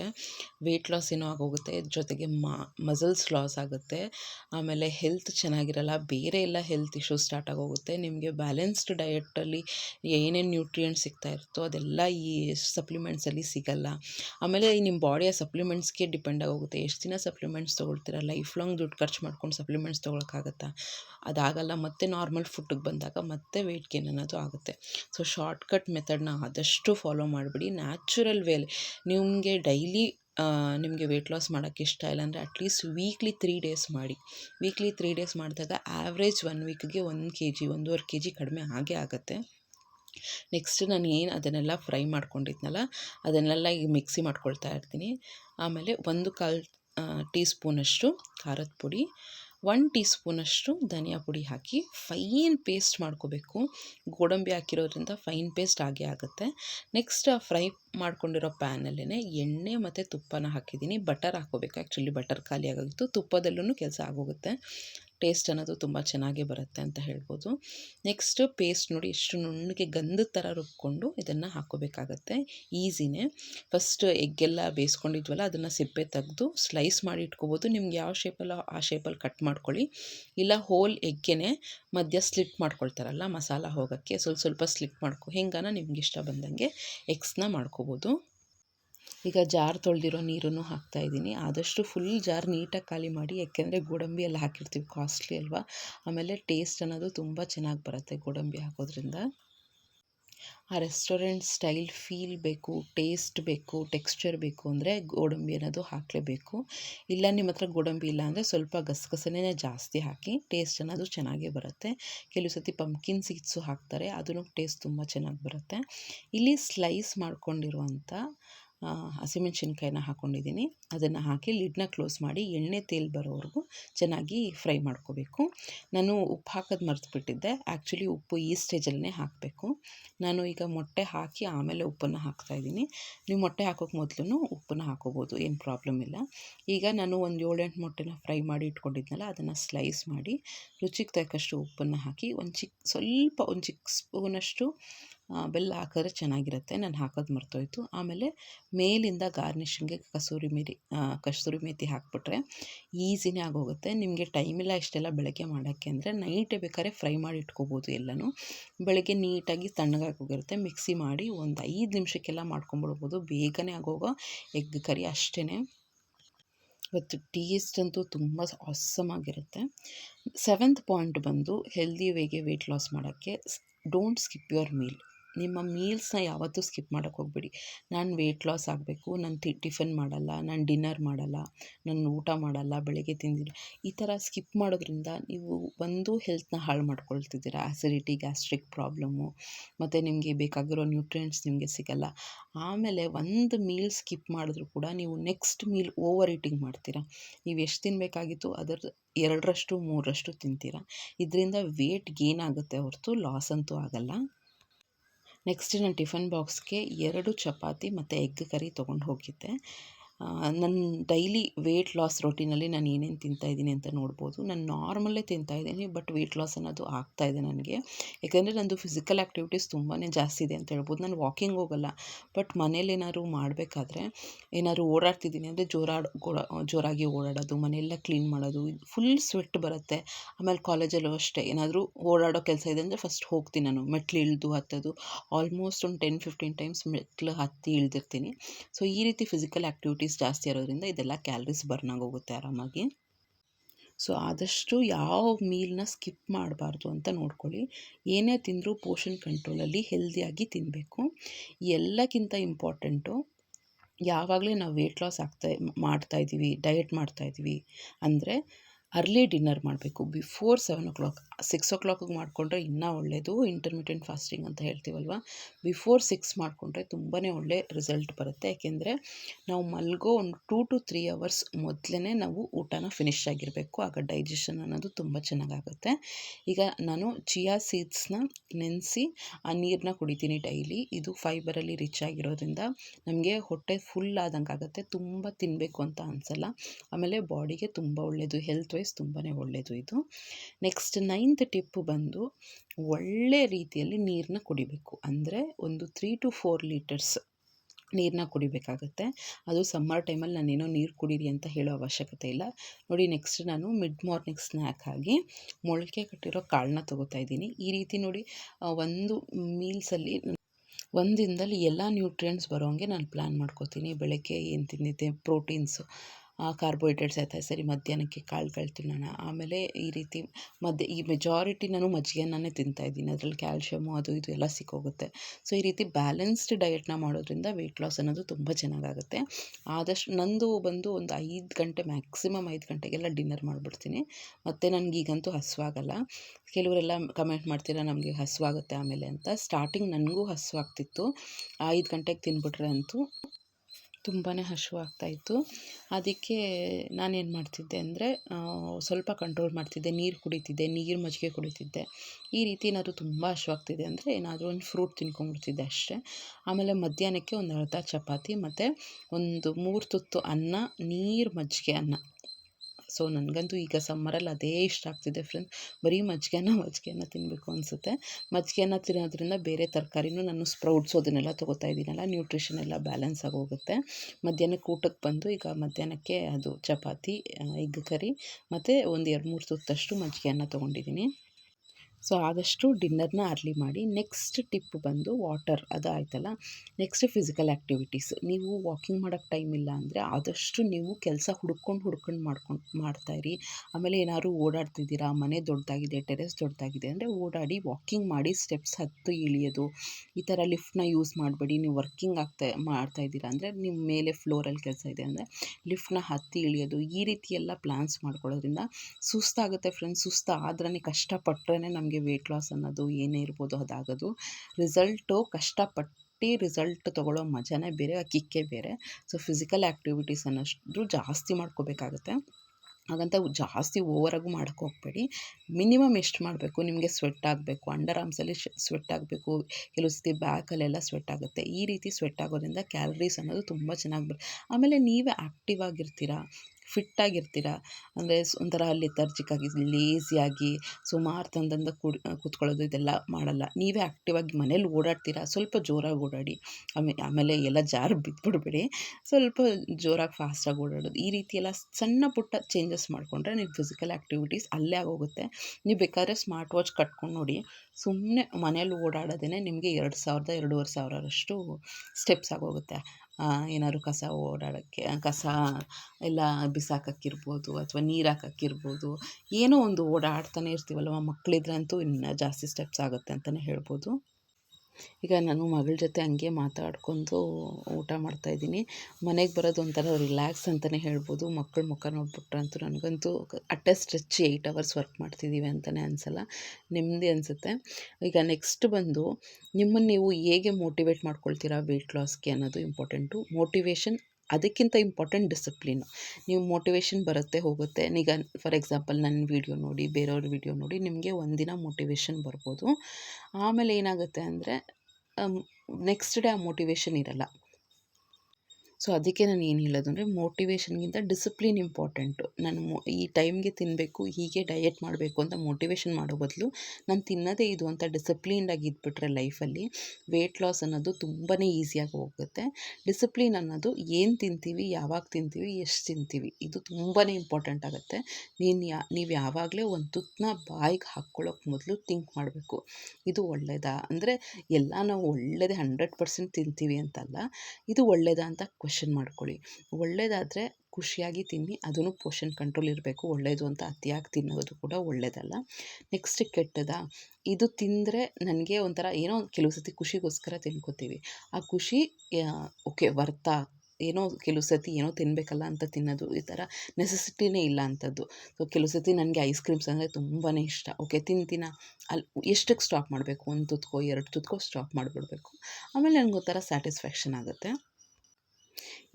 ವೆಯ್ಟ್ ಲಾಸ್ ಏನೋ ಆಗೋಗುತ್ತೆ ಜೊತೆಗೆ ಮಸಲ್ಸ್ ಲಾಸ್ ಆಗುತ್ತೆ, ಆಮೇಲೆ ಹೆಲ್ತ್ ಚೆನ್ನಾಗಿರಲ್ಲ, ಬೇರೆ ಎಲ್ಲ ಹೆಲ್ತ್ ಇಶ್ಯೂಸ್ ಸ್ಟಾರ್ಟ್ ಆಗೋಗುತ್ತೆ, ನಿಮಗೆ ಬ್ಯಾಲೆನ್ಸ್ಡ್ ಡಯಟಲ್ಲಿ ಏನೇನು ನ್ಯೂಟ್ರಿಯೆಂಟ್ ಸಿಗ್ತಾ ಇರುತ್ತೋ ಅದೆಲ್ಲ ಈ ಸಪ್ಲಿಮೆಂಟ್ಸಲ್ಲಿ ಸಿಗಲ್ಲ. ಆಮೇಲೆ ನಿಮ್ಮ ಬಾಡಿಯ ಸಪ್ಲಿಮೆಂಟ್ಸ್ಗೆ ಡಿಪೆಂಡ್ ಆಗೋಗುತ್ತೆ. ಎಷ್ಟು ದಿನ ಸಪ್ಲಿಮೆಂಟ್ಸ್ ತೊಗೊಳ್ತೀರ? ಲೈಫ್ ಲಾಂಗ್ ದುಡ್ಡು ಖರ್ಚು ಮಾಡ್ಕೊಂಡು ಸಪ್ಲಿಮೆಂಟ್ಸ್ ತೊಗೊಳಕ್ಕಾಗತ್ತಾ? ಅದಾಗಲ್ಲ, ಮತ್ತೆ ನಾರ್ಮಲ್ ಫುಡ್ಗೆ ಬಂದಾಗ ಮತ್ತೆ ವೆಯ್ಟ್ ಗೇನ್ ಅನ್ನೋದು ಆಗುತ್ತೆ. ಸೊ ಶಾರ್ಟ್ಕಟ್ ಮೆಥಡ್ನ ಆದಷ್ಟು ಫಾಲೋ ಮಾಡಿಬಿಡಿ. ನ್ಯಾಚುರಲ್ ವೇಲಿ ನಿಮಗೆ ಡೈಲಿ ನಿಮಗೆ ವೆಯ್ಟ್ ಲಾಸ್ ಮಾಡೋಕ್ಕೆ ಇಷ್ಟ ಇಲ್ಲ ಅಂದರೆ at least weekly three days ಮಾಡಿ. ವೀಕ್ಲಿ ತ್ರೀ ಡೇಸ್ ಮಾಡಿದಾಗ ಆ್ಯಾವ್ರೇಜ್ ಒನ್ ವೀಕ್ಗೆ ಒಂದು ಕೆ ಜಿ ಒಂದೂವರೆ ಕೆ ಜಿ ಕಡಿಮೆ ಆಗೇ ಆಗುತ್ತೆ. ನೆಕ್ಸ್ಟ್ ನಾನು ಏನು ಅದನ್ನೆಲ್ಲ ಫ್ರೈ ಮಾಡ್ಕೊಂಡಿದ್ನಲ್ಲ, ಅದನ್ನೆಲ್ಲ ಈಗ ಮಿಕ್ಸಿ ಮಾಡ್ಕೊಳ್ತಾ ಇರ್ತೀನಿ. ಆಮೇಲೆ ಒಂದು ಕಾಲು ಟೀ ಸ್ಪೂನಷ್ಟು ಖಾರದ ಪುಡಿ. ಒನ್ ಟೀ ಸ್ಪೂನಷ್ಟು ಧನಿಯಾ ಪುಡಿ ಹಾಕಿ ಫೈನ್ ಪೇಸ್ಟ್ ಮಾಡ್ಕೋಬೇಕು. ಗೋಡಂಬಿ ಹಾಕಿರೋದ್ರಿಂದ ಫೈನ್ ಪೇಸ್ಟ್ ಆಗೇ ಆಗುತ್ತೆ. ನೆಕ್ಸ್ಟ್ ಫ್ರೈ ಮಾಡ್ಕೊಂಡಿರೋ ಪ್ಯಾನಲ್ಲೇ ಎಣ್ಣೆ ಮತ್ತು ತುಪ್ಪನ ಹಾಕಿದ್ದೀನಿ. ಬಟರ್ ಹಾಕೋಬೇಕು ಆ್ಯಕ್ಚುಲಿ ಬಟರ್ ಖಾಲಿ ಆಗೋಗಿತ್ತು. ತುಪ್ಪದಲ್ಲೂ ಕೆಲಸ ಆಗೋಗುತ್ತೆ. ಟೇಸ್ಟ್ ಅನ್ನೋದು ತುಂಬ ಚೆನ್ನಾಗೇ ಬರುತ್ತೆ ಅಂತ ಹೇಳ್ಬೋದು. ನೆಕ್ಸ್ಟ್ ಪೇಸ್ಟ್ ನೋಡಿ ಎಷ್ಟು ನುಣ್ಣಗೆ ಗಂಧದ ಥರ ರುಬ್ಕೊಂಡು ಇದನ್ನು ಹಾಕೋಬೇಕಾಗತ್ತೆ. ಈಸಿನೇ ಫಸ್ಟ್ ಎಗ್ಗೆಲ್ಲ ಬೇಯಿಸ್ಕೊಂಡಿದ್ವಲ್ಲ, ಅದನ್ನು ಸಿಪ್ಪೆ ತೆಗೆದು ಸ್ಲೈಸ್ ಮಾಡಿ ಇಟ್ಕೋಬೋದು. ನಿಮ್ಗೆ ಯಾವ ಶೇಪಲ್ಲೋ ಆ ಶೇಪಲ್ಲಿ ಕಟ್ ಮಾಡ್ಕೊಳ್ಳಿ. ಇಲ್ಲ ಹೋಲ್ ಎಗ್ಗೆನೆ ಮಧ್ಯ ಸ್ಲಿಟ್ ಮಾಡ್ಕೊಳ್ತಾರಲ್ಲ, ಮಸಾಲ ಹೋಗೋಕ್ಕೆ ಸ್ವಲ್ಪ ಸ್ವಲ್ಪ ಸ್ಲಿಟ್ ಮಾಡ್ಕೊ, ಹೆಂಗಾನ ನಿಮ್ಗೆ ಇಷ್ಟ ಬಂದಂಗೆ ಎಗ್ಸ್ನ ಮಾಡ್ಕೋಬೋದು. ಈಗ ಜಾರ್ ತೊಳೆದಿರೋ ನೀರನ್ನು ಹಾಕ್ತಾಯಿದ್ದೀನಿ ಆದಷ್ಟು ಫುಲ್ ಜಾರ್ ನೀಟಾಗಿ ಖಾಲಿ ಮಾಡಿ, ಯಾಕೆಂದರೆ ಗೋಡಂಬಿ ಎಲ್ಲ ಹಾಕಿರ್ತೀವಿ ಕಾಸ್ಟ್ಲಿ ಅಲ್ವಾ? ಆಮೇಲೆ ಟೇಸ್ಟ್ ಅನ್ನೋದು ತುಂಬ ಚೆನ್ನಾಗಿ ಬರುತ್ತೆ ಗೋಡಂಬಿ ಹಾಕೋದ್ರಿಂದ. ಆ ರೆಸ್ಟೋರೆಂಟ್ ಸ್ಟೈಲ್ ಫೀಲ್ ಬೇಕು ಟೇಸ್ಟ್ ಬೇಕು ಟೆಕ್ಸ್ಚರ್ ಬೇಕು ಅಂದರೆ ಗೋಡಂಬಿ ಅನ್ನೋದು ಹಾಕಲೇಬೇಕು. ಇಲ್ಲ ನಿಮ್ಮ ಹತ್ರ ಗೋಡಂಬಿ ಇಲ್ಲ ಅಂದರೆ ಸ್ವಲ್ಪ ಗಸಗಸನೇ ಜಾಸ್ತಿ ಹಾಕಿ ಟೇಸ್ಟ್ ಅನ್ನೋದು ಚೆನ್ನಾಗೇ ಬರುತ್ತೆ. ಕೆಲವು ಸತಿ ಪಂಪ್ಕಿನ್ ಸೀಡ್ಸು ಹಾಕ್ತಾರೆ, ಅದನ್ನು ಟೇಸ್ಟ್ ತುಂಬ ಚೆನ್ನಾಗಿ ಬರುತ್ತೆ. ಇಲ್ಲಿ ಸ್ಲೈಸ್ ಮಾಡ್ಕೊಂಡಿರುವಂಥ ಹಸಿಮೆಣ್ಸಿನ್ಕಾಯಿನ ಹಾಕ್ಕೊಂಡಿದ್ದೀನಿ ಅದನ್ನು ಹಾಕಿ ಲಿಡ್ನ ಕ್ಲೋಸ್ ಮಾಡಿ ಎಣ್ಣೆ ತೇಲ್ ಬರೋವರೆಗೂ ಚೆನ್ನಾಗಿ ಫ್ರೈ ಮಾಡ್ಕೋಬೇಕು. ನಾನು ಉಪ್ಪು ಹಾಕೋದು ಮರೆತುಬಿಟ್ಟಿದ್ದೆ. ಆ್ಯಕ್ಚುಲಿ ಉಪ್ಪು ಈ ಸ್ಟೇಜಲ್ಲೇ ಹಾಕಬೇಕು. ನಾನು ಈಗ ಮೊಟ್ಟೆ ಹಾಕಿ ಆಮೇಲೆ ಉಪ್ಪನ್ನು ಹಾಕ್ತಾಯಿದ್ದೀನಿ ನೀವು ಮೊಟ್ಟೆ ಹಾಕೋಕ್ಕೆ ಮೊದಲು ಉಪ್ಪನ್ನು ಹಾಕೋಬೋದು, ಏನು ಪ್ರಾಬ್ಲಮ್ ಇಲ್ಲ. ಈಗ ನಾನು ಒಂದು ಏಳೆಂಟು ಮೊಟ್ಟೆನ ಫ್ರೈ ಮಾಡಿ ಇಟ್ಕೊಂಡಿದ್ನಲ್ಲ, ಅದನ್ನು ಸ್ಲೈಸ್ ಮಾಡಿ ರುಚಿಗೆ ತಕ್ಕಷ್ಟು ಉಪ್ಪನ್ನು ಹಾಕಿ ಒಂದು ಚಿಕ್ಕ ಸ್ವಲ್ಪ ಒಂದು ಚಿಕ್ಕ ಸ್ಪೂನಷ್ಟು ಬೆಲ್ಲ ಹಾಕಿದ್ರೆ ಚೆನ್ನಾಗಿರುತ್ತೆ. ನಾನು ಹಾಕೋದು ಮರ್ತೋಯ್ತು. ಆಮೇಲೆ ಮೇಲಿಂದ ಗಾರ್ನಿಷಿಂಗ್ಗೆ ಕಸೂರಿ ಮೇರಿ ಕಸೂರಿ ಮೇತಿ ಹಾಕ್ಬಿಟ್ರೆ ಈಸಿನೇ ಆಗೋಗುತ್ತೆ. ನಿಮಗೆ ಟೈಮ್ ಇಲ್ಲ ಇಷ್ಟೆಲ್ಲ ಬೆಳಗ್ಗೆ ಮಾಡೋಕ್ಕೆ ಅಂದರೆ ನೈಟೇ ಬೇಕಾದ್ರೆ ಫ್ರೈ ಮಾಡಿ ಇಟ್ಕೋಬೋದು ಎಲ್ಲನೂ. ಬೆಳಗ್ಗೆ ನೀಟಾಗಿ ತಣ್ಣಗಾಗಿ ಹೋಗಿರುತ್ತೆ. ಮಿಕ್ಸಿ ಮಾಡಿ ಒಂದು ಐದು ನಿಮಿಷಕ್ಕೆಲ್ಲ ಮಾಡ್ಕೊಂಬಿಡ್ಬೋದು. ಬೇಗನೆ ಆಗೋಗೋ ಎಗ್ ಕರಿ ಅಷ್ಟೇ ಇವತ್ತು ಟೇಸ್ಟ್ ಅಂತೂ ತುಂಬ ಆಗಿರುತ್ತೆ. ಸೆವೆಂತ್ ಪಾಯಿಂಟ್ ಬಂದು ಹೆಲ್ದಿ ವೇಗೆ ವೆಯ್ಟ್ ಲಾಸ್ ಮಾಡೋಕ್ಕೆ ಡೋಂಟ್ ಸ್ಕಿಪ್ ಯುವರ್ ಮೀಲ್ ನಿಮ್ಮ ಮೀಲ್ಸ್ನ ಯಾವತ್ತೂ ಸ್ಕಿಪ್ ಮಾಡೋಕ್ಕೆ ಹೋಗಬೇಡಿ. ನಾನು ವೆಯ್ಟ್ ಲಾಸ್ ಆಗಬೇಕು, ನಾನು ತಿ ಟಿಫನ್ ಮಾಡಲ್ಲ, ನಾನು ಡಿನ್ನರ್ ಮಾಡಲ್ಲ, ನಾನು ಊಟ ಮಾಡಲ್ಲ, ಬೆಳಗ್ಗೆ ತಿಂದಿಲ್ಲ. ಈ ಥರ ಸ್ಕಿಪ್ ಮಾಡೋದ್ರಿಂದ ನೀವು ಒಂದು ಹೆಲ್ತ್ನ ಹಾಳು ಮಾಡ್ಕೊಳ್ತಿದ್ದೀರಾ. ಆ್ಯಸಿಡಿಟಿ ಗ್ಯಾಸ್ಟ್ರಿಕ್ ಪ್ರಾಬ್ಲಮ್ಮು ಮತ್ತು ನಿಮಗೆ ಬೇಕಾಗಿರೋ ನ್ಯೂಟ್ರಿಯೆಂಟ್ಸ್ ನಿಮಗೆ ಸಿಗಲ್ಲ. ಆಮೇಲೆ ಒಂದು ಮೀಲ್ ಸ್ಕಿಪ್ ಮಾಡಿದ್ರು ಕೂಡ ನೀವು ನೆಕ್ಸ್ಟ್ ಮೀಲ್ ಓವರ್ ಈಟಿಂಗ್ ಮಾಡ್ತೀರಾ. ನೀವು ಎಷ್ಟು ತಿನ್ನಬೇಕಾಗಿತ್ತು ಅದರ ಎರಡರಷ್ಟು, ಮೂರರಷ್ಟು ತಿಂತೀರಾ. ಇದರಿಂದ ವೇಟ್ ಗೇನ್ ಆಗುತ್ತೆ ಹೊರತು ಲಾಸ್ ಅಂತೂ ಆಗಲ್ಲ. ನೆಕ್ಸ್ಟ್ ನಾನು ಟಿಫನ್ ಬಾಕ್ಸ್ಗೆ ಎರಡು ಚಪಾತಿ ಮತ್ತು ಎಗ್ ಕರಿ ತೊಗೊಂಡು ಹೋಗಿದ್ದೆ. ನನ್ನ ಡೈಲಿ ವೆಯ್ಟ್ ಲಾಸ್ ರೊಟೀನಲ್ಲಿ ನಾನು ಏನೇನು ತಿಂತಾಯಿದ್ದೀನಿ ಅಂತ ನೋಡ್ಬೋದು. ನಾನು ನಾರ್ಮಲ್ಲೇ ತಿಂತಾಯಿದ್ದೀನಿ ಬಟ್ ವೆಯ್ಟ್ ಲಾಸ್ ಅನ್ನೋದು ಇದೆ ನನಗೆ. ಯಾಕಂದರೆ ನನ್ನದು ಫಿಸಿಕಲ್ ಆ್ಯಕ್ಟಿವಿಟೀಸ್ ತುಂಬಾ ಜಾಸ್ತಿ ಇದೆ ಅಂತ ಹೇಳ್ಬೋದು. ನಾನು ವಾಕಿಂಗ್ ಹೋಗಲ್ಲ ಬಟ್ ಮನೇಲಿ ಏನಾದ್ರು ಮಾಡಬೇಕಾದ್ರೆ ಏನಾದ್ರು ಓಡಾಡ್ತಿದ್ದೀನಿ ಅಂದರೆ ಜೋರಾಡ್ ಜೋರಾಗಿ ಓಡಾಡೋದು, ಮನೆಯೆಲ್ಲ ಕ್ಲೀನ್ ಮಾಡೋದು ಫುಲ್ ಸ್ವೆಟ್ ಬರುತ್ತೆ. ಆಮೇಲೆ ಕಾಲೇಜಲ್ಲೂ ಅಷ್ಟೇ, ಏನಾದರೂ ಓಡಾಡೋ ಕೆಲಸ ಇದೆ ಅಂದರೆ ಫಸ್ಟ್ ಹೋಗ್ತೀನಿ ನಾನು, ಮೆಟ್ಲು ಇಳಿದು ಹತ್ತೋದು. ಆಲ್ಮೋಸ್ಟ್ ಒಂದು ಟೆನ್ ಫಿಫ್ಟೀನ್ ಟೈಮ್ಸ್ ಮೆಟ್ಲು ಹತ್ತಿ ಇಳ್ದಿರ್ತೀನಿ. ಸೊ ಈ ರೀತಿ ಫಿಸಿಕಲ್ ಆ್ಯಕ್ಟಿವಿಟೀಸ್ ಜಾಸ್ತಿ ಇರೋದ್ರಿಂದ ಇದೆಲ್ಲ ಕ್ಯಾಲ್ರೀಸ್ ಬರ್ನ್ ಆಗೋಗುತ್ತೆ ಆರಾಮಾಗಿ. ಸೊ ಆದಷ್ಟು ಯಾವ ಮೀಲ್ನ ಸ್ಕಿಪ್ ಮಾಡಬಾರ್ದು ಅಂತ ನೋಡ್ಕೊಳ್ಳಿ. ಏನೇ ತಿಂದರೂ ಪೋಷನ್ ಕಂಟ್ರೋಲಲ್ಲಿ ಹೆಲ್ದಿಯಾಗಿ ತಿನ್ನಬೇಕು ಎಲ್ಲಕ್ಕಿಂತ ಇಂಪಾರ್ಟೆಂಟು ಯಾವಾಗಲೇ ನಾವು ವೆಯ್ಟ್ ಲಾಸ್ ಆಗ್ತಾ ಮಾಡ್ತಾಯಿದ್ದೀವಿ ಡಯಟ್ ಮಾಡ್ತಾಯಿದ್ದೀವಿ ಅಂದರೆ ಅರ್ಲಿ ಡಿನ್ನರ್ ಮಾಡಬೇಕು. Before seven o'clock, six ಓ ಕ್ಲಾಕಿಗೆ ಮಾಡಿಕೊಂಡ್ರೆ ಇನ್ನೂ ಒಳ್ಳೆಯದು ಇಂಟರ್ಮಿಟೆಂಟ್ ಫಾಸ್ಟಿಂಗ್ ಅಂತ ಹೇಳ್ತೀವಲ್ವ? ಬಿಫೋರ್ ಸಿಕ್ಸ್ ಮಾಡಿಕೊಂಡ್ರೆ ತುಂಬಾ ಒಳ್ಳೆ ರಿಸಲ್ಟ್ ಬರುತ್ತೆ. ಯಾಕೆಂದರೆ ನಾವು ಮಲಗೋ ಒಂದು ಟೂ ಟು ತ್ರೀ ಅವರ್ಸ್ ಮೊದಲೇ ನಾವು ಊಟನ ಫಿನಿಶ್ ಆಗಿರಬೇಕು. ಆಗ ಡೈಜೆಷನ್ ಅನ್ನೋದು ತುಂಬ ಚೆನ್ನಾಗಾಗುತ್ತೆ. ಈಗ ನಾನು ಚಿಯಾ ಸೀಡ್ಸ್ನ ನೆನೆಸಿ ಆ ನೀರನ್ನ ಕುಡಿತೀನಿ ಡೈಲಿ ಇದು ಫೈಬರಲ್ಲಿ ರಿಚ್ ಆಗಿರೋದ್ರಿಂದ ನಮಗೆ ಹೊಟ್ಟೆ ಫುಲ್ ಆದಂಗೆ ಆಗುತ್ತೆ ತುಂಬ ತಿನ್ನಬೇಕು ಅಂತ ಅನಿಸಲ್ಲ. ಆಮೇಲೆ ಬಾಡಿಗೆ ತುಂಬ ಒಳ್ಳೆಯದು ಹೆಲ್ತ್ ವೈಸ್ ತುಂಬಾ ಒಳ್ಳೆಯದು ಇದು. ನೆಕ್ಸ್ಟ್ ನೈನ್ತ್ ಟಿಪ್ಪು ಬಂದು ಒಳ್ಳೆ ರೀತಿಯಲ್ಲಿ ನೀರನ್ನ ಕುಡಿಬೇಕು. ಅಂದರೆ ಒಂದು ತ್ರೀ ಟು ಫೋರ್ ಲೀಟರ್ಸ್ ನೀರನ್ನ ಕುಡಿಬೇಕಾಗುತ್ತೆ. ಅದು ಸಮ್ಮರ್ ಟೈಮಲ್ಲಿ ನಾನೇನೋ ನೀರು ಕುಡೀರಿ ಅಂತ ಹೇಳೋ ಅವಶ್ಯಕತೆ ಇಲ್ಲ. ನೋಡಿ ನೆಕ್ಸ್ಟ್ ನಾನು ಮಿಡ್ ಮಾರ್ನಿಂಗ್ ಸ್ನ್ಯಾಕ್ ಆಗಿ ಮೊಳಕೆ ಕಟ್ಟಿರೋ ಕಾಳನ್ನ ತೊಗೋತಾ ಇದ್ದೀನಿ. ಈ ರೀತಿ ನೋಡಿ ಒಂದು ಮೀಲ್ಸಲ್ಲಿ ಒಂದು ದಿನದಲ್ಲಿ ಎಲ್ಲ ನ್ಯೂಟ್ರಿಯೆಂಟ್ಸ್ ಬರೋಂಗೆ ನಾನು ಪ್ಲ್ಯಾನ್ ಮಾಡ್ಕೋತೀನಿ. ಬೆಳಗ್ಗೆ ಏನು ತಿಂದಿದ್ದೆ? ಪ್ರೋಟೀನ್ಸು ಕಾರ್ಬೋಹೈಡ್ರೇಟ್ಸ್ ಆಯ್ತಾ ಸರಿ ಮಧ್ಯಾಹ್ನಕ್ಕೆ ಕಾಳುಗಳು ತಿನ್ನೋಣ ಆಮೇಲೆ ಈ ರೀತಿ ಮಧ್ಯ, ಈ ಮೆಜಾರಿಟಿ ನಾನು ಮಜ್ಜಿಗೆನೇ ತಿಂತಾ ಇದ್ದೀನಿ. ಅದರಲ್ಲಿ ಕ್ಯಾಲ್ಶಿಯಮು ಅದು ಇದು ಎಲ್ಲ ಸಿಕ್ಕೋಗುತ್ತೆ. ಸೊ ಈ ರೀತಿ ಬ್ಯಾಲೆನ್ಸ್ಡ್ ಡಯೆಟ್ನ ಮಾಡೋದ್ರಿಂದ ವೆಯ್ಟ್ ಲಾಸ್ ಅನ್ನೋದು ತುಂಬ ಚೆನ್ನಾಗಾಗುತ್ತೆ. ಆದಷ್ಟು, ನಂದು ಬಂದು ಒಂದು ಐದು ಗಂಟೆ ಮ್ಯಾಕ್ಸಿಮಮ್ ಐದು ಗಂಟೆಗೆಲ್ಲ ಡಿನ್ನರ್ ಮಾಡಿಬಿಡ್ತೀನಿ. ಮತ್ತು ನನಗೀಗಂತೂ ಹಸುವಾಗಲ್ಲ. ಕೆಲವರೆಲ್ಲ ಕಮೆಂಟ್ ಮಾಡ್ತೀರಾ, ನಮಗೆ ಹಸುವಾಗುತ್ತೆ ಆಮೇಲೆ ಅಂತ. ಸ್ಟಾರ್ಟಿಂಗ್ ನನಗೂ ಹಸುವಾಗ್ತಿತ್ತು. ಐದು ಗಂಟೆಗೆ ತಿಂದ್ಬಿಟ್ರೆ ಅಂತೂ ತುಂಬಾ ಹಸಿವಾಗ್ತಾಯಿತ್ತು ಅದಕ್ಕೆ ನಾನೇನು ಮಾಡ್ತಿದ್ದೆ ಅಂದರೆ ಸ್ವಲ್ಪ ಕಂಟ್ರೋಲ್ ಮಾಡ್ತಿದ್ದೆ. ನೀರು ಕುಡಿತಿದ್ದೆ, ನೀರು ಮಜ್ಜಿಗೆ ಕುಡಿತಿದ್ದೆ. ಈ ರೀತಿ ಏನಾದರೂ ತುಂಬ ಹಸಿವಾಗ್ತಿದೆ ಅಂದರೆ, ಏನಾದರೂ ಒಂದು ಫ್ರೂಟ್ ತಿನ್ಕೊಂಡ್ಬಿಡ್ತಿದ್ದೆ ಅಷ್ಟೇ. ಆಮೇಲೆ ಮಧ್ಯಾಹ್ನಕ್ಕೆ ಒಂದು ಅರ್ಧ ಚಪಾತಿ ಮತ್ತು ಒಂದು ಮೂರು ತುತ್ತು ಅನ್ನ, ನೀರು ಮಜ್ಜಿಗೆ ಅನ್ನ. ಸೊ, ನನಗಂತೂ ಈಗ ಸಮ್ಮರಲ್ಲಿ ಅದೇ ಇಷ್ಟ ಆಗ್ತಿದೆ ಫ್ರೆಂಡ್. ಬರೀ ಮಜ್ಜಿಗೆನ ಮಜ್ಜಿಗೆನ ತಿನ್ನಬೇಕು ಅನಿಸುತ್ತೆ. ಮಜ್ಜಿಗೆನ ತಿನ್ನೋದ್ರಿಂದ ಬೇರೆ ತರಕಾರಿನೂ ನಾನು ಸ್ಪ್ರೌಟ್ಸ್ ಅದನ್ನೆಲ್ಲ ತೊಗೋತಾ ಇದ್ದೀನಲ್ಲ, ನ್ಯೂಟ್ರಿಷನ್ ಎಲ್ಲ ಬ್ಯಾಲೆನ್ಸ್ ಆಗೋಗುತ್ತೆ ಮಧ್ಯಾಹ್ನಕ್ಕೆ ಊಟಕ್ಕೆ ಬಂದು ಈಗ ಮಧ್ಯಾಹ್ನಕ್ಕೆ ಅದು ಚಪಾತಿ ಎಗ್ ಕರಿ, ಮತ್ತು ಒಂದು ಎರಡು ಮೂರು ತುತ್ತಷ್ಟು ಮಜ್ಜಿಗೆಯನ್ನು ತೊಗೊಂಡಿದ್ದೀನಿ. ಸೊ, ಆದಷ್ಟು ಡಿನ್ನರ್ನ ಅರ್ಲಿ ಮಾಡಿ ನೆಕ್ಸ್ಟ್ ಟಿಪ್ ಬಂದು ವಾಟರ್ ಅದು ಆಯ್ತಲ್ಲ? ನೆಕ್ಸ್ಟ್ ಫಿಸಿಕಲ್ ಆ್ಯಕ್ಟಿವಿಟೀಸ್ ನೀವು ವಾಕಿಂಗ್ ಮಾಡೋಕ್ಕೆ ಟೈಮ್ ಇಲ್ಲ ಅಂದರೆ ಆದಷ್ಟು ನೀವು ಕೆಲಸ ಹುಡ್ಕೊಂಡು ಹುಡ್ಕೊಂಡು ಮಾಡ್ಕೊಂಡು ಮಾಡ್ತಾಯಿರಿ ಆಮೇಲೆ ಏನಾದ್ರು ಓಡಾಡ್ತಿದ್ದೀರಾ, ಮನೆ ದೊಡ್ಡದಾಗಿದೆ, ಟೆರೆಸ್ ದೊಡ್ಡದಾಗಿದೆ ಅಂದರೆ ಓಡಾಡಿ ವಾಕಿಂಗ್ ಮಾಡಿ ಸ್ಟೆಪ್ಸ್ ಹತ್ತು ಇಳಿಯೋದು. ಈ ಥರ ಲಿಫ್ಟ್ನ ಯೂಸ್ ಮಾಡಬೇಡಿ. ನೀವು ವರ್ಕಿಂಗ್ ಆಗ್ತಾ, ಮಾಡ್ತಾ ಇದ್ದೀರಾ ಅಂದರೆ ನಿಮ್ಮ ಮೇಲೆ ಫ್ಲೋರಲ್ಲಿ ಕೆಲಸ ಇದೆ ಅಂದರೆ ಲಿಫ್ಟ್ನ ಹತ್ತಿ ಇಳಿಯೋದು. ಈ ರೀತಿ ಎಲ್ಲ ಪ್ಲ್ಯಾನ್ಸ್ ಮಾಡ್ಕೊಳ್ಳೋದ್ರಿಂದ ಸುಸ್ತಾಗುತ್ತೆ ಫ್ರೆಂಡ್ಸ್. ಸುಸ್ತು ಆದ್ರೆ ಕಷ್ಟಪಟ್ಟರೆ ನಮಗೆ ನಮಗೆ ವೆಯ್ಟ್ ಲಾಸ್ ಅನ್ನೋದು ಏನೇ ಇರ್ಬೋದು ಅದಾಗೋದು. ರಿಸಲ್ಟು ಕಷ್ಟಪಟ್ಟು ರಿಸಲ್ಟ್ ತೊಗೊಳ್ಳೋ ಮಜಾನೇ ಬೇರೆ ಆ ಕಿಕ್ಕೇ ಬೇರೆ. ಸೊ ಫಿಸಿಕಲ್ ಆ್ಯಕ್ಟಿವಿಟೀಸ್ ಅನ್ನೋಷ್ಟು ಜಾಸ್ತಿ ಮಾಡ್ಕೋಬೇಕಾಗುತ್ತೆ. ಹಾಗಂತ ಜಾಸ್ತಿ ಓವರಾಗೂ ಮಾಡೋಕ್ಕೆ ಹೋಗಬೇಡಿ. ಮಿನಿಮಮ್ ಎಷ್ಟು ಮಾಡಬೇಕು? ನಿಮಗೆ ಸ್ವೆಟ್ ಆಗಬೇಕು ಅಂಡರ್ ಆರ್ಮ್ಸಲ್ಲಿ ಸ್ವೆಟ್ ಆಗಬೇಕು, ಕೆಲವು ಸತಿ ಬ್ಯಾಕಲ್ಲೆಲ್ಲ ಸ್ವೆಟ್ ಆಗುತ್ತೆ. ಈ ರೀತಿ ಸ್ವೆಟ್ ಆಗೋದ್ರಿಂದ ಕ್ಯಾಲರೀಸ್ ಅನ್ನೋದು ತುಂಬ ಚೆನ್ನಾಗಿ ಬರುತ್ತೆ ಆಮೇಲೆ ನೀವೇ ಆ್ಯಕ್ಟಿವ್ ಆಗಿರ್ತೀರ? ಫಿಟ್ಟಾಗಿರ್ತೀರ? ಅಂದರೆ ಒಂಥರ ಲೆತರ್ಜಿಕ್ಕಾಗಿ ಲೇಸಿಯಾಗಿ ಸುಮಾರು ತಂದಂದ ಕುಡ್, ಕೂತ್ಕೊಳ್ಳೋದು ಇದೆಲ್ಲ ಮಾಡಲ್ಲ. ನೀವೇ ಆ್ಯಕ್ಟಿವಾಗಿ ಮನೇಲಿ ಓಡಾಡ್ತೀರಾ? ಸ್ವಲ್ಪ ಜೋರಾಗಿ ಓಡಾಡಿ. ಆಮೇಲೆ ಆಮೇಲೆ ಎಲ್ಲ ಜಾರು ಬಿದ್ದುಬಿಡ್ಬೇಡಿ ಸ್ವಲ್ಪ ಜೋರಾಗಿ ಫಾಸ್ಟಾಗಿ ಓಡಾಡೋದು. ಈ ರೀತಿ ಎಲ್ಲ ಸಣ್ಣ ಪುಟ್ಟ ಚೇಂಜಸ್ ಮಾಡಿಕೊಂಡ್ರೆ ನೀವು ಫಿಸಿಕಲ್ ಆ್ಯಕ್ಟಿವಿಟೀಸ್ ಅಲ್ಲೇ ಆಗೋಗುತ್ತೆ. ನೀವು ಬೇಕಾದ್ರೆ ಸ್ಮಾರ್ಟ್ ವಾಚ್ ಕಟ್ಕೊಂಡು ನೋಡಿ. ಸುಮ್ಮನೆ ಮನೇಲಿ ಓಡಾಡೋದೇ ನಿಮಗೆ ಎರಡು ಸಾವಿರದ, ಎರಡೂವರೆ ಸಾವಿರಷ್ಟು ಸ್ಟೆಪ್ಸ್ ಆಗೋಗುತ್ತೆ. ಏನಾದ್ರು ಕಸ ಓಡಾಡೋಕ್ಕೆ, ಕಸ ಎಲ್ಲ ಬಿಸಾಕೋಕ್ಕಿರ್ಬೋದು ಅಥವಾ ನೀರು ಹಾಕೋಕ್ಕಿರ್ಬೋದು, ಏನೋ ಒಂದು ಓಡಾಡ್ತಾನೆ ಇರ್ತೀವಲ್ವ ಮಕ್ಕಳಿದ್ರಂತೂ ಇನ್ನೂ ಜಾಸ್ತಿ ಸ್ಟೆಪ್ಸ್ ಆಗುತ್ತೆ ಅಂತಲೇ ಹೇಳ್ಬೋದು. ಈಗ ನಾನು ಮಗಳ ಜೊತೆ ಹಂಗೆ ಮಾತಾಡ್ಕೊಂಡು ಊಟ ಮಾಡ್ತಾಯಿದ್ದೀನಿ ಮನೆಗೆ ಬರೋದು ಒಂಥರ ರಿಲ್ಯಾಕ್ಸ್ ಅಂತಲೇ ಹೇಳ್ಬೋದು. ಮಕ್ಕಳ ಮುಖ ನೋಡ್ಬಿಟ್ರಂತೂ ನನಗಂತೂ at a stretch eight hours work ಮಾಡ್ತಿದ್ದೀವಿ ಅಂತಲೇ ಅನಿಸಲ್ಲ. ನೆಮ್ಮದಿ ಅನಿಸುತ್ತೆ. ಈಗ ನೆಕ್ಸ್ಟ್ ಬಂದು ನಿಮ್ಮನ್ನು ನೀವು ಹೇಗೆ ಮೋಟಿವೇಟ್ ಮಾಡ್ಕೊಳ್ತೀರಾ ವೆಯ್ಟ್ ಲಾಸ್ಗೆ ಅನ್ನೋದು ಇಂಪಾರ್ಟೆಂಟು ಮೋಟಿವೇಶನ್ ಅದಕ್ಕಿಂತ ಇಂಪಾರ್ಟೆಂಟ್ ಡಿಸಿಪ್ಲಿನು ನೀವು ಮೋಟಿವೇಶನ್ ಬರುತ್ತೆ, ಹೋಗುತ್ತೆ. ಈಗ ಫಾರ್ ಎಕ್ಸಾಂಪಲ್ ನನ್ನ ವೀಡಿಯೋ ನೋಡಿ, ಬೇರೆಯವ್ರ ವೀಡಿಯೋ ನೋಡಿ, ನಿಮಗೆ ಒಂದಿನ ಮೋಟಿವೇಶನ್ ಬರ್ಬೋದು. ಆಮೇಲೆ ಏನಾಗುತ್ತೆ ಅಂದರೆ ನೆಕ್ಸ್ಟ್ ಡೇ ಆ ಮೋಟಿವೇಶನ್ ಇರಲ್ಲ. ಸೊ ಅದಕ್ಕೆ ನಾನು ಏನು ಹೇಳೋದು ಅಂದರೆ ಮೋಟಿವೇಶನ್ಗಿಂತ ಡಿಸಿಪ್ಲಿನ್ ಇಂಪಾರ್ಟೆಂಟು ನಾನು ಈ ಟೈಮ್ಗೆ ತಿನ್ನಬೇಕು ಹೀಗೆ ಡಯೆಟ್ ಮಾಡಬೇಕು ಅಂತ ಮೋಟಿವೇಶನ್ ಮಾಡೋ ಬದಲು ನಾನು ತಿನ್ನೋದೇ ಇದು ಅಂತ ಡಿಸಿಪ್ಲೀನ್ಡಾಗಿ ಇದ್ಬಿಟ್ರೆ ಲೈಫಲ್ಲಿ ವೆಯ್ಟ್ ಲಾಸ್ ಅನ್ನೋದು ತುಂಬಾ ಈಸಿಯಾಗಿ ಹೋಗುತ್ತೆ. ಡಿಸಿಪ್ಲಿನ್ ಅನ್ನೋದು ಏನು ತಿಂತೀವಿ, ಯಾವಾಗ ತಿಂತೀವಿ, ಎಷ್ಟು ತಿಂತೀವಿ, ಇದು ತುಂಬಾ ಇಂಪಾರ್ಟೆಂಟ್ ಆಗುತ್ತೆ. ನೀನು ಯಾ, ನೀವು ಯಾವಾಗಲೇ ಒಂದು ತುತ್ತನ್ನ ಬಾಯಿಗೆ ಹಾಕ್ಕೊಳ್ಳೋಕೆ ಮೊದಲು ಥಿಂಕ್ ಮಾಡಬೇಕು. ಇದು ಒಳ್ಳೆಯದಾ ಅಂದರೆ ಎಲ್ಲ ನಾವು ಒಳ್ಳೆಯದೇ ಹಂಡ್ರೆಡ್ ಪರ್ಸೆಂಟ್ ತಿಂತೀವಿ ಅಂತಲ್ಲ, ಇದು ಒಳ್ಳೆಯದಾ ಅಂತ ಕ್ವಶನ್ ಮಾಡ್ಕೊಳ್ಳಿ. ಒಳ್ಳೆಯದಾದರೆ ಖುಷಿಯಾಗಿ ತಿನ್ನಿ ಅದೂ ಪೋಷನ್ ಕಂಟ್ರೋಲ್ ಇರಬೇಕು. ಒಳ್ಳೆಯದು ಅಂತ ಅತಿಯಾಗಿ ತಿನ್ನೋದು ಕೂಡ ಒಳ್ಳೆಯದಲ್ಲ ನೆಕ್ಸ್ಟ್ ಕೆಟ್ಟದ, ಇದು ತಿಂದರೆ ನನಗೆ ಒಂಥರ ಏನೋ ಕೆಲವು ಸತಿ ಖುಷಿಗೋಸ್ಕರ ತಿನ್ಕೋತೀವಿ. ಆ ಖುಷಿ ಓಕೆ, ವರ್ತಾ, ಏನೋ ಕೆಲವು ಸತಿ ಏನೋ ತಿನ್ನಬೇಕಲ್ಲ ಅಂತ ತಿನ್ನೋದು, ಈ ಥರ ನೆಸೆಸಿಟಿನೇ ಇಲ್ಲ ಅಂಥದ್ದು. ಸೊ, ಕೆಲವು ಸತಿ ನನಗೆ ಐಸ್ ಕ್ರೀಮ್ಸ್ ಅಂದರೆ ತುಂಬಾ ಇಷ್ಟ. ಓಕೆ, ತಿಂತೀನ? ಅಲ್ಲಿ ಎಷ್ಟಕ್ಕೆ ಸ್ಟಾಪ್ ಮಾಡಬೇಕು? ಒಂದು ತುತ್ಕೋ ಎರಡು ತುತ್ಕೋ ಸ್ಟಾಪ್ ಮಾಡಿಬಿಡ್ಬೇಕು. ಆಮೇಲೆ ನನಗೊಂಥರ ಸ್ಯಾಟಿಸ್ಫ್ಯಾಕ್ಷನ್ ಆಗುತ್ತೆ.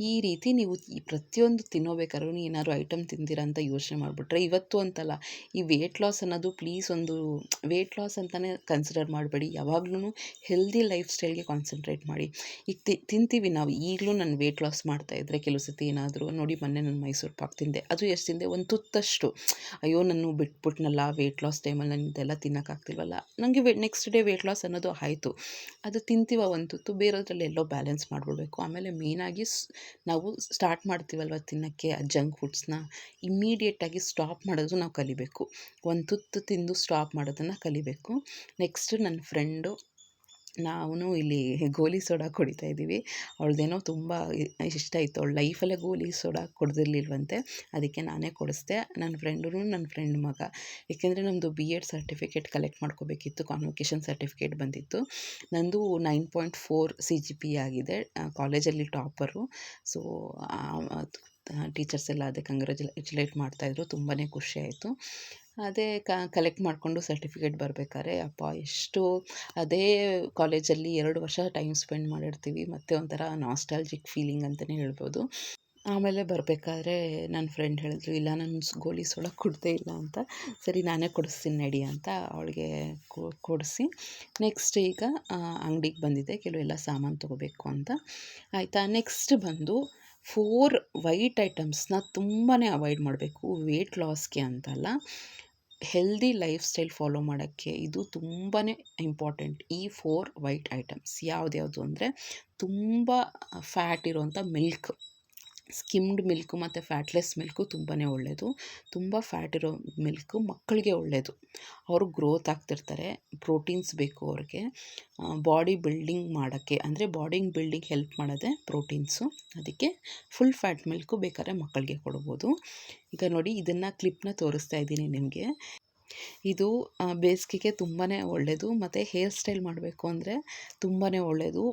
ಈ ರೀತಿ ನೀವು ಈ ಪ್ರತಿಯೊಂದು ತಿನ್ನೋಬೇಕಾದ್ರೂ ಏನಾದ್ರು ಐಟಮ್ ತಿಂದಿರ ಅಂತ ಯೋಚನೆ ಮಾಡಿಬಿಟ್ರೆ ಇವತ್ತು ಅಂತಲ್ಲ, ಈ ವೇಟ್ ಲಾಸ್ ಅನ್ನೋದು ಪ್ಲೀಸ್ ಒಂದು ವೇಟ್ ಲಾಸ್ ಅಂತಲೇ ಕನ್ಸಿಡರ್ ಮಾಡಬೇಡಿ. ಯಾವಾಗ್ಲೂ ಹೆಲ್ದಿ ಲೈಫ್ ಸ್ಟೈಲ್ಗೆ ಕಾನ್ಸಂಟ್ರೇಟ್ ಮಾಡಿ. ಈಗ ತಿಂತೀವಿ ನಾವು, ಈಗಲೂ ನಾನು ವೇಟ್ ಲಾಸ್ ಮಾಡ್ತಾಯಿದ್ರೆ ಕೆಲವು ಸತಿ ಏನಾದರೂ, ನೋಡಿ ಮೊನ್ನೆ ನಾನು ಮೈಸೂರು ಪಾಕ್ ತಿಂದೆ, ಅದು ಎಷ್ಟು ತಿಂದೆ, ಒಂದು ತುತ್ತಷ್ಟು. ಅಯ್ಯೋ, ನಾನು ಬಿಟ್ಬಿಟ್ನಲ್ಲ ವೇಟ್ ಲಾಸ್ ಟೈಮಲ್ಲಿ ನಾನು ಇದೆಲ್ಲ ತಿನ್ನೋಕ್ಕಾಗ್ತಿಲ್ವಲ್ಲ ನನಗೆ ನೆಕ್ಸ್ಟ್ ಡೇ ವೇಟ್ ಲಾಸ್ ಅನ್ನೋದು ಆಯಿತು. ಅದು ತಿಂತೀವ ಒಂದು ತುತ್ತು, ಬೇರೆದ್ರಲ್ಲಿ ಎಲ್ಲೋ ಬ್ಯಾಲೆನ್ಸ್ ಮಾಡಿಬಿಡ್ಬೇಕು. ಆಮೇಲೆ ಮೇಯ್ನಾಗಿ ನಾವು ಸ್ಟಾರ್ಟ್ ಮಾಡ್ತೀವಲ್ವ ತಿನ್ನೋಕ್ಕೆ ಆ ಜಂಕ್ ಫುಡ್ಸ್ನ ಇಮ್ಮಿಡಿಯೇಟಾಗಿ ಸ್ಟಾಪ್ ಮಾಡೋದು ನಾವು ಕಲಿಬೇಕು. ಒಂದು ತುತ್ತು ತಿಂದು ಸ್ಟಾಪ್ ಮಾಡೋದನ್ನು ಕಲಿಬೇಕು. ನೆಕ್ಸ್ಟು ನನ್ನ ಫ್ರೆಂಡು ನಾವು ಇಲ್ಲಿ ಗೋಲಿ ಸೋಡಾ ಕುಡಿತಾ ಇದ್ದೀವಿ. ಅವಳದೇನೋ ತುಂಬ ಇಷ್ಟ ಇತ್ತು. ಅವ್ಳ ಲೈಫಲ್ಲೇ ಗೋಲಿ ಸೋಡಾ ಕುಡ್ದಿರ್ಲಿಲ್ವಂತೆ. ಅದಕ್ಕೆ ನಾನೇ ಕೊಡಿಸ್ದೆ. ನನ್ನ ಫ್ರೆಂಡೂ ನನ್ನ ಫ್ರೆಂಡ್ ಮಗ. ಏಕೆಂದರೆ ನಮ್ಮದು ಬಿ ಎಡ್ ಸರ್ಟಿಫಿಕೇಟ್ ಕಲೆಕ್ಟ್ ಮಾಡ್ಕೋಬೇಕಿತ್ತು. ಕಾನ್ವೊಕೇಶನ್ ಸರ್ಟಿಫಿಕೇಟ್ ಬಂದಿತ್ತು. ನಂದು nine point four C G P ಆಗಿದೆ. ಕಾಲೇಜಲ್ಲಿ ಟಾಪರು. ಸೊ ಟೀಚರ್ಸ್ ಎಲ್ಲ ಅದಕ್ಕೆ ಕಂಗ್ರ್ಯಾಚುಲೇಟ್ ಮಾಡ್ತಾಯಿದ್ರು ತುಂಬಾ ಖುಷಿ ಆಯಿತು. ಅದೇ ಕಲೆಕ್ಟ್ ಮಾಡಿಕೊಂಡು ಸರ್ಟಿಫಿಕೇಟ್ ಬರಬೇಕಾದ್ರೆ, ಅಪ್ಪ, ಎಷ್ಟು ಅದೇ ಕಾಲೇಜಲ್ಲಿ ಎರಡು ವರ್ಷ ಟೈಮ್ ಸ್ಪೆಂಡ್ ಮಾಡಿರ್ತೀವಿ, ಮತ್ತು ಒಂಥರ ನಾಸ್ಟಾಲ್ಜಿಕ್ ಫೀಲಿಂಗ್ ಅಂತಲೇ ಹೇಳ್ಬೋದು. ಆಮೇಲೆ ಬರಬೇಕಾದ್ರೆ ನನ್ನ ಫ್ರೆಂಡ್ ಹೇಳಿದ್ರು, ಇಲ್ಲ ನನ್ನ ಗೋಲಿ ಸೊಳಗೆ ಕೊಡ್ತೇ ಇಲ್ಲ ಅಂತ. ಸರಿ, ನಾನೇ ಕೊಡಿಸ್ತೀನಿ, ನಡಿ ಅಂತ ಅವಳಿಗೆ ಕೊಡಿಸಿ. ನೆಕ್ಸ್ಟ್ ಈಗ ಅಂಗಡಿಗೆ ಬಂದಿದ್ದೆ ಕೆಲವೆಲ್ಲ ಸಾಮಾನು ತೊಗೋಬೇಕು ಅಂತ. ಆಯಿತಾ ನೆಕ್ಸ್ಟ್ ಬಂದು ಫೋರ್ ವೈಟ್ ಐಟಮ್ಸ್ನ ತುಂಬಾ ಅವಾಯ್ಡ್ ಮಾಡಬೇಕು ವೇಟ್ ಲಾಸ್ಗೆ ಅಂತಲ್ಲ. ಹೆಲ್ದಿ ಲೈಫ್ ಸ್ಟೈಲ್ ಫಾಲೋ ಮಾಡೋಕ್ಕೆ ಇದು ತುಂಬಾ ಇಂಪಾರ್ಟೆಂಟ್ ಈ ಫೋರ್ ವೈಟ್ ಐಟಮ್ಸ್ ಯಾವುದ್ಯಾವುದು ಅಂದರೆ ತುಂಬ ಫ್ಯಾಟ್ ಇರೋವಂಥ ಮಿಲ್ಕ್ ಸ್ಕಿಮ್ಡ್ ಮಿಲ್ಕು ಮತ್ತು ಫ್ಯಾಟ್ಲೆಸ್ ಮಿಲ್ಕು ತುಂಬಾ ಒಳ್ಳೆಯದು ತುಂಬ ಫ್ಯಾಟ್ ಇರೋ ಮಿಲ್ಕು ಮಕ್ಕಳಿಗೆ ಒಳ್ಳೆಯದು ಅವರು ಗ್ರೋತ್ ಆಗ್ತಿರ್ತಾರೆ. ಪ್ರೋಟೀನ್ಸ್ ಬೇಕು ಅವ್ರಿಗೆ. ಬಾಡಿ ಬಿಲ್ಡಿಂಗ್ ಮಾಡೋಕ್ಕೆ, ಅಂದರೆ ಬಾಡಿ ಬಿಲ್ಡಿಂಗ್ ಹೆಲ್ಪ್ ಮಾಡೋದೇ ಪ್ರೋಟೀನ್ಸು. ಅದಕ್ಕೆ ಫುಲ್ ಫ್ಯಾಟ್ ಮಿಲ್ಕು ಬೇಕಾದ್ರೆ ಮಕ್ಕಳಿಗೆ ಕೊಡ್ಬೋದು. ಈಗ ನೋಡಿ, ಇದನ್ನು ಕ್ಲಿಪ್ನ ತೋರಿಸ್ತಾ ಇದ್ದೀನಿ ನಿಮಗೆ. ಇದು ಬೇಸಿಗೆಗೆ ತುಂಬಾ ಒಳ್ಳೆಯದು ಮತ್ತು ಹೇರ್ ಸ್ಟೈಲ್ ಮಾಡಬೇಕು ಅಂದರೆ ತುಂಬಾ ಒಳ್ಳೆಯದು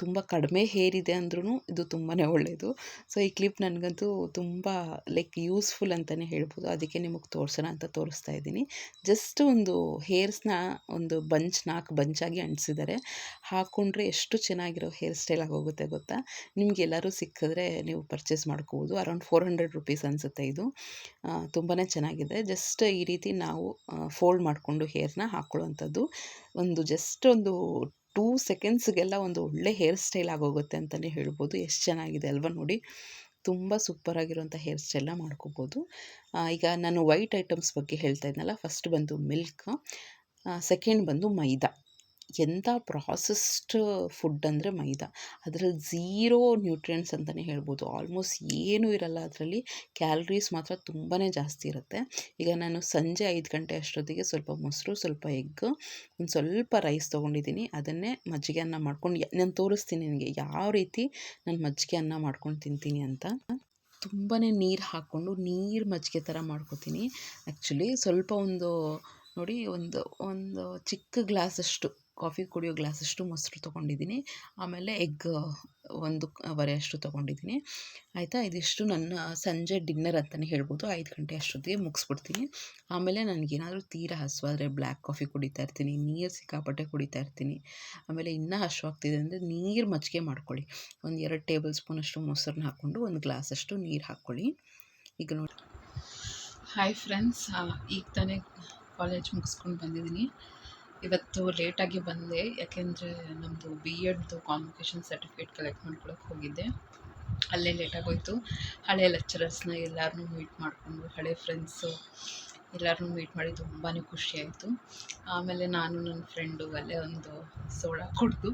ತುಂಬ ಕಡಿಮೆ ಹೇರ್ ಇದೆ ಅಂದ್ರೂ ಇದು ತುಂಬಾ ಒಳ್ಳೆಯದು ಸೊ ಈ ಕ್ಲಿಪ್ ನನಗಂತೂ ತುಂಬ ಲೈಕ್ ಯೂಸ್ಫುಲ್ ಅಂತಲೇ ಹೇಳ್ಬೋದು. ಅದಕ್ಕೆ ನಿಮಗೆ ತೋರಿಸೋಣ ಅಂತ ತೋರಿಸ್ತಾ ಇದ್ದೀನಿ. ಜಸ್ಟ್ ಒಂದು ಹೇರ್ಸ್ನ ಒಂದು ಬಂಚ್ ನಾಲ್ಕು ಬಂಚಾಗಿ ಅಂಟಿಸಿದ್ದಾರೆ ಹಾಕ್ಕೊಂಡ್ರೆ ಎಷ್ಟು ಚೆನ್ನಾಗಿರೋ ಹೇರ್ ಸ್ಟೈಲ್ ಆಗೋಗುತ್ತೆ ಗೊತ್ತಾ? ನಿಮಗೆಲ್ಲರೂ ಸಿಕ್ಕಿದ್ರೆ ನೀವು ಪರ್ಚೇಸ್ ಮಾಡ್ಕೋಬೋದು. ಅರೌಂಡ್ ಫೋರ್ ಹಂಡ್ರೆಡ್ ರುಪೀಸ್ ಅನಿಸುತ್ತೆ ಇದು. ತುಂಬಾ ಚೆನ್ನಾಗಿದೆ. ಜಸ್ಟ್ ಈ ರೀತಿ ನಾವು ಫೋಲ್ಡ್ ಮಾಡಿಕೊಂಡು ಹೇರ್ನ ಹಾಕ್ಕೊಳ್ಳೋವಂಥದ್ದು ಒಂದು ಜಸ್ಟ್ ಒಂದು ಟೂ ಸೆಕೆಂಡ್ಸ್ಗೆಲ್ಲ ಒಂದು ಒಳ್ಳೆ ಹೇರ್ ಸ್ಟೈಲ್ ಆಗೋಗುತ್ತೆ ಅಂತಲೇ ಹೇಳ್ಬೋದು. ಎಷ್ಟು ಚೆನ್ನಾಗಿದೆ ಅಲ್ವಾ ನೋಡಿ. ತುಂಬ ಸೂಪರಾಗಿರುವಂಥ ಹೇರ್ ಸ್ಟೈಲ್ನ ಮಾಡ್ಕೋಬೋದು. ಈಗ ನಾನು ವೈಟ್ ಐಟಮ್ಸ್ ಬಗ್ಗೆ ಹೇಳ್ತಾ ಇದ್ನಲ್ಲ ಫಸ್ಟ್ ಬಂದು ಮಿಲ್ಕ್ ಸೆಕೆಂಡ್ ಬಂದು ಮೈದಾ. ಎಂಥ ಪ್ರಾಸೆಸ್ಡ್ ಫುಡ್ ಅಂದರೆ ಮೈದಾ. ಅದರಲ್ಲಿ ಝೀರೋ ನ್ಯೂಟ್ರಿಯೆಂಟ್ಸ್ ಅಂತಲೇ ಹೇಳ್ಬೋದು. ಆಲ್ಮೋಸ್ಟ್ ಏನೂ ಇರಲ್ಲ ಅದರಲ್ಲಿ. ಕ್ಯಾಲ್ರೀಸ್ ಮಾತ್ರ ತುಂಬಾ ಜಾಸ್ತಿ ಇರುತ್ತೆ. ಈಗ ನಾನು ಸಂಜೆ ಐದು ಗಂಟೆ ಅಷ್ಟೊತ್ತಿಗೆ ಸ್ವಲ್ಪ ಮೊಸರು, ಸ್ವಲ್ಪ ಎಗ್ ಒಂದು ಸ್ವಲ್ಪ ರೈಸ್ ತೊಗೊಂಡಿದ್ದೀನಿ. ಅದನ್ನೇ ಮಜ್ಜಿಗೆ ಅನ್ನ ಮಾಡ್ಕೊಂಡು ನಾನು ತೋರಿಸ್ತೀನಿ ನಿನಗೆ ಯಾವ ರೀತಿ ನಾನು ಮಜ್ಜಿಗೆ ಅನ್ನ ಮಾಡ್ಕೊಂಡು ತಿಂತೀನಿ ಅಂತ. ತುಂಬಾ ನೀರು ಹಾಕ್ಕೊಂಡು ನೀರು ಮಜ್ಜಿಗೆ ಥರ ಮಾಡ್ಕೊತೀನಿ. ಆ್ಯಕ್ಚುಲಿ ಸ್ವಲ್ಪ ಒಂದು ನೋಡಿ ಒಂದು ಒಂದು ಚಿಕ್ಕ ಗ್ಲಾಸಷ್ಟು ಕಾಫಿ ಕುಡಿಯೋ ಗ್ಲಾಸಷ್ಟು ಮೊಸರು ತೊಗೊಂಡಿದ್ದೀನಿ. ಆಮೇಲೆ ಎಗ್ ಒಂದು ಅಷ್ಟು ತೊಗೊಂಡಿದ್ದೀನಿ. ಆಯಿತಾ? ಇದಿಷ್ಟು ನನ್ನ ಸಂಜೆ ಡಿನ್ನರ್ ಅಂತಲೇ ಹೇಳ್ಬೋದು. ಐದು ಗಂಟೆ ಅಷ್ಟೊತ್ತಿಗೆ ಮುಗಿಸ್ಬಿಡ್ತೀನಿ. ಆಮೇಲೆ ನನಗೇನಾದರೂ ತೀರಾ ಹಸುವಾದರೆ ಬ್ಲ್ಯಾಕ್ ಕಾಫಿ ಕುಡಿತಾ ಇರ್ತೀನಿ. ನೀರು ಸಿಕ್ಕಾಪಟ್ಟೆ ಕುಡಿತಾ ಇರ್ತೀನಿ. ಆಮೇಲೆ ಇನ್ನೂ ಹಸುವಾಗ್ತಿದೆ ಅಂದರೆ ನೀರು ಮಜ್ಜಿಗೆ ಮಾಡ್ಕೊಳ್ಳಿ. ಒಂದು ಎರಡು ಟೇಬಲ್ ಸ್ಪೂನಷ್ಟು ಮೊಸರನ್ನ ಹಾಕ್ಕೊಂಡು ಒಂದು ಗ್ಲಾಸಷ್ಟು ನೀರು ಹಾಕ್ಕೊಳ್ಳಿ. ಈಗ ನೋಡಿ. ಹಾಯ್ ಫ್ರೆಂಡ್ಸ್ ಈಗ ತಾನೇ ಕಾಲೇಜ್ ಮುಗಿಸ್ಕೊಂಡು ಬಂದಿದ್ದೀನಿ. ಇವತ್ತು ಲೇಟಾಗಿ ಬಂದೆ, ಯಾಕೆಂದರೆ ನಮ್ಮದು ಬಿ ಎಡ್ದು ಕಾನ್ವೊಕೇಶನ್ ಸರ್ಟಿಫಿಕೇಟ್ ಕಲೆಕ್ಟ್ ಮಾಡ್ಕೊಳಕ್ಕೆ ಹೋಗಿದ್ದೆ. ಅಲ್ಲೇ ಲೇಟಾಗೋಯಿತು. ಹಳೆ ಲೆಕ್ಚರರ್ಸ್ನ ಎಲ್ಲರನ್ನೂ ಮೀಟ್ ಮಾಡಿಕೊಂಡು, ಹಳೆ ಫ್ರೆಂಡ್ಸು ಎಲ್ಲರನ್ನೂ ಮೀಟ್ ಮಾಡಿ ತುಂಬಾ ಖುಷಿಯಾಯಿತು ಆಮೇಲೆ ನಾನು ನನ್ನ ಫ್ರೆಂಡು ಅಲ್ಲೇ ಒಂದು ಸೋಡಾ ಕುಡಿದು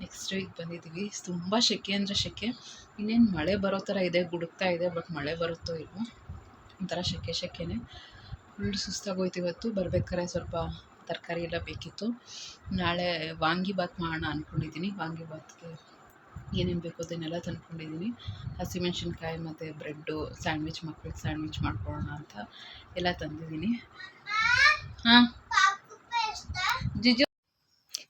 ನೆಕ್ಸ್ಟ್ ವೀಕ್ ಬಂದಿದ್ದೀವಿ ತುಂಬ ಸೆಕೆ ಅಂದರೆ ಸೆಕೆ ಇನ್ನೇನು ಮಳೆ ಬರೋ ಥರ ಇದೆ, ಗುಡುಕ್ತಾ ಇದೆ ಬಟ್ ಮಳೆ ಬರುತ್ತೋ ಇಲ್ವೋ? ಒಂಥರ ಸೆಕೆ ಸೆಕೆನೇ ಫುಲ್ ಸುಸ್ತಾಗೋಯ್ತು ಇವತ್ತು. ಬರ್ಬೇಕಾದ್ರೆ ಸ್ವಲ್ಪ ತರಕಾರಿ ಎಲ್ಲ ಬೇಕಿತ್ತು. ನಾಳೆ ವಾಂಗಿಬಾತ್ ಮಾಡೋಣ ಅಂದ್ಕೊಂಡಿದ್ದೀನಿ ವಾಂಗಿಬಾತ್ಗೆ ಏನೇನು ಬೇಕು ಅದನ್ನೆಲ್ಲ ತಂದ್ಕೊಂಡಿದ್ದೀನಿ. ಹಸಿಮೆಣ್ಸಿನ್ಕಾಯಿ ಮತ್ತು ಬ್ರೆಡ್ಡು ಸ್ಯಾಂಡ್ವಿಚ್ ಮಕ್ಳಿಗೆ ಸ್ಯಾಂಡ್ವಿಚ್ ಮಾಡ್ಕೊಳ್ಳೋಣ ಅಂತ ಎಲ್ಲ ತಂದಿದ್ದೀನಿ. ಹಾಂ. ಜಿಜು?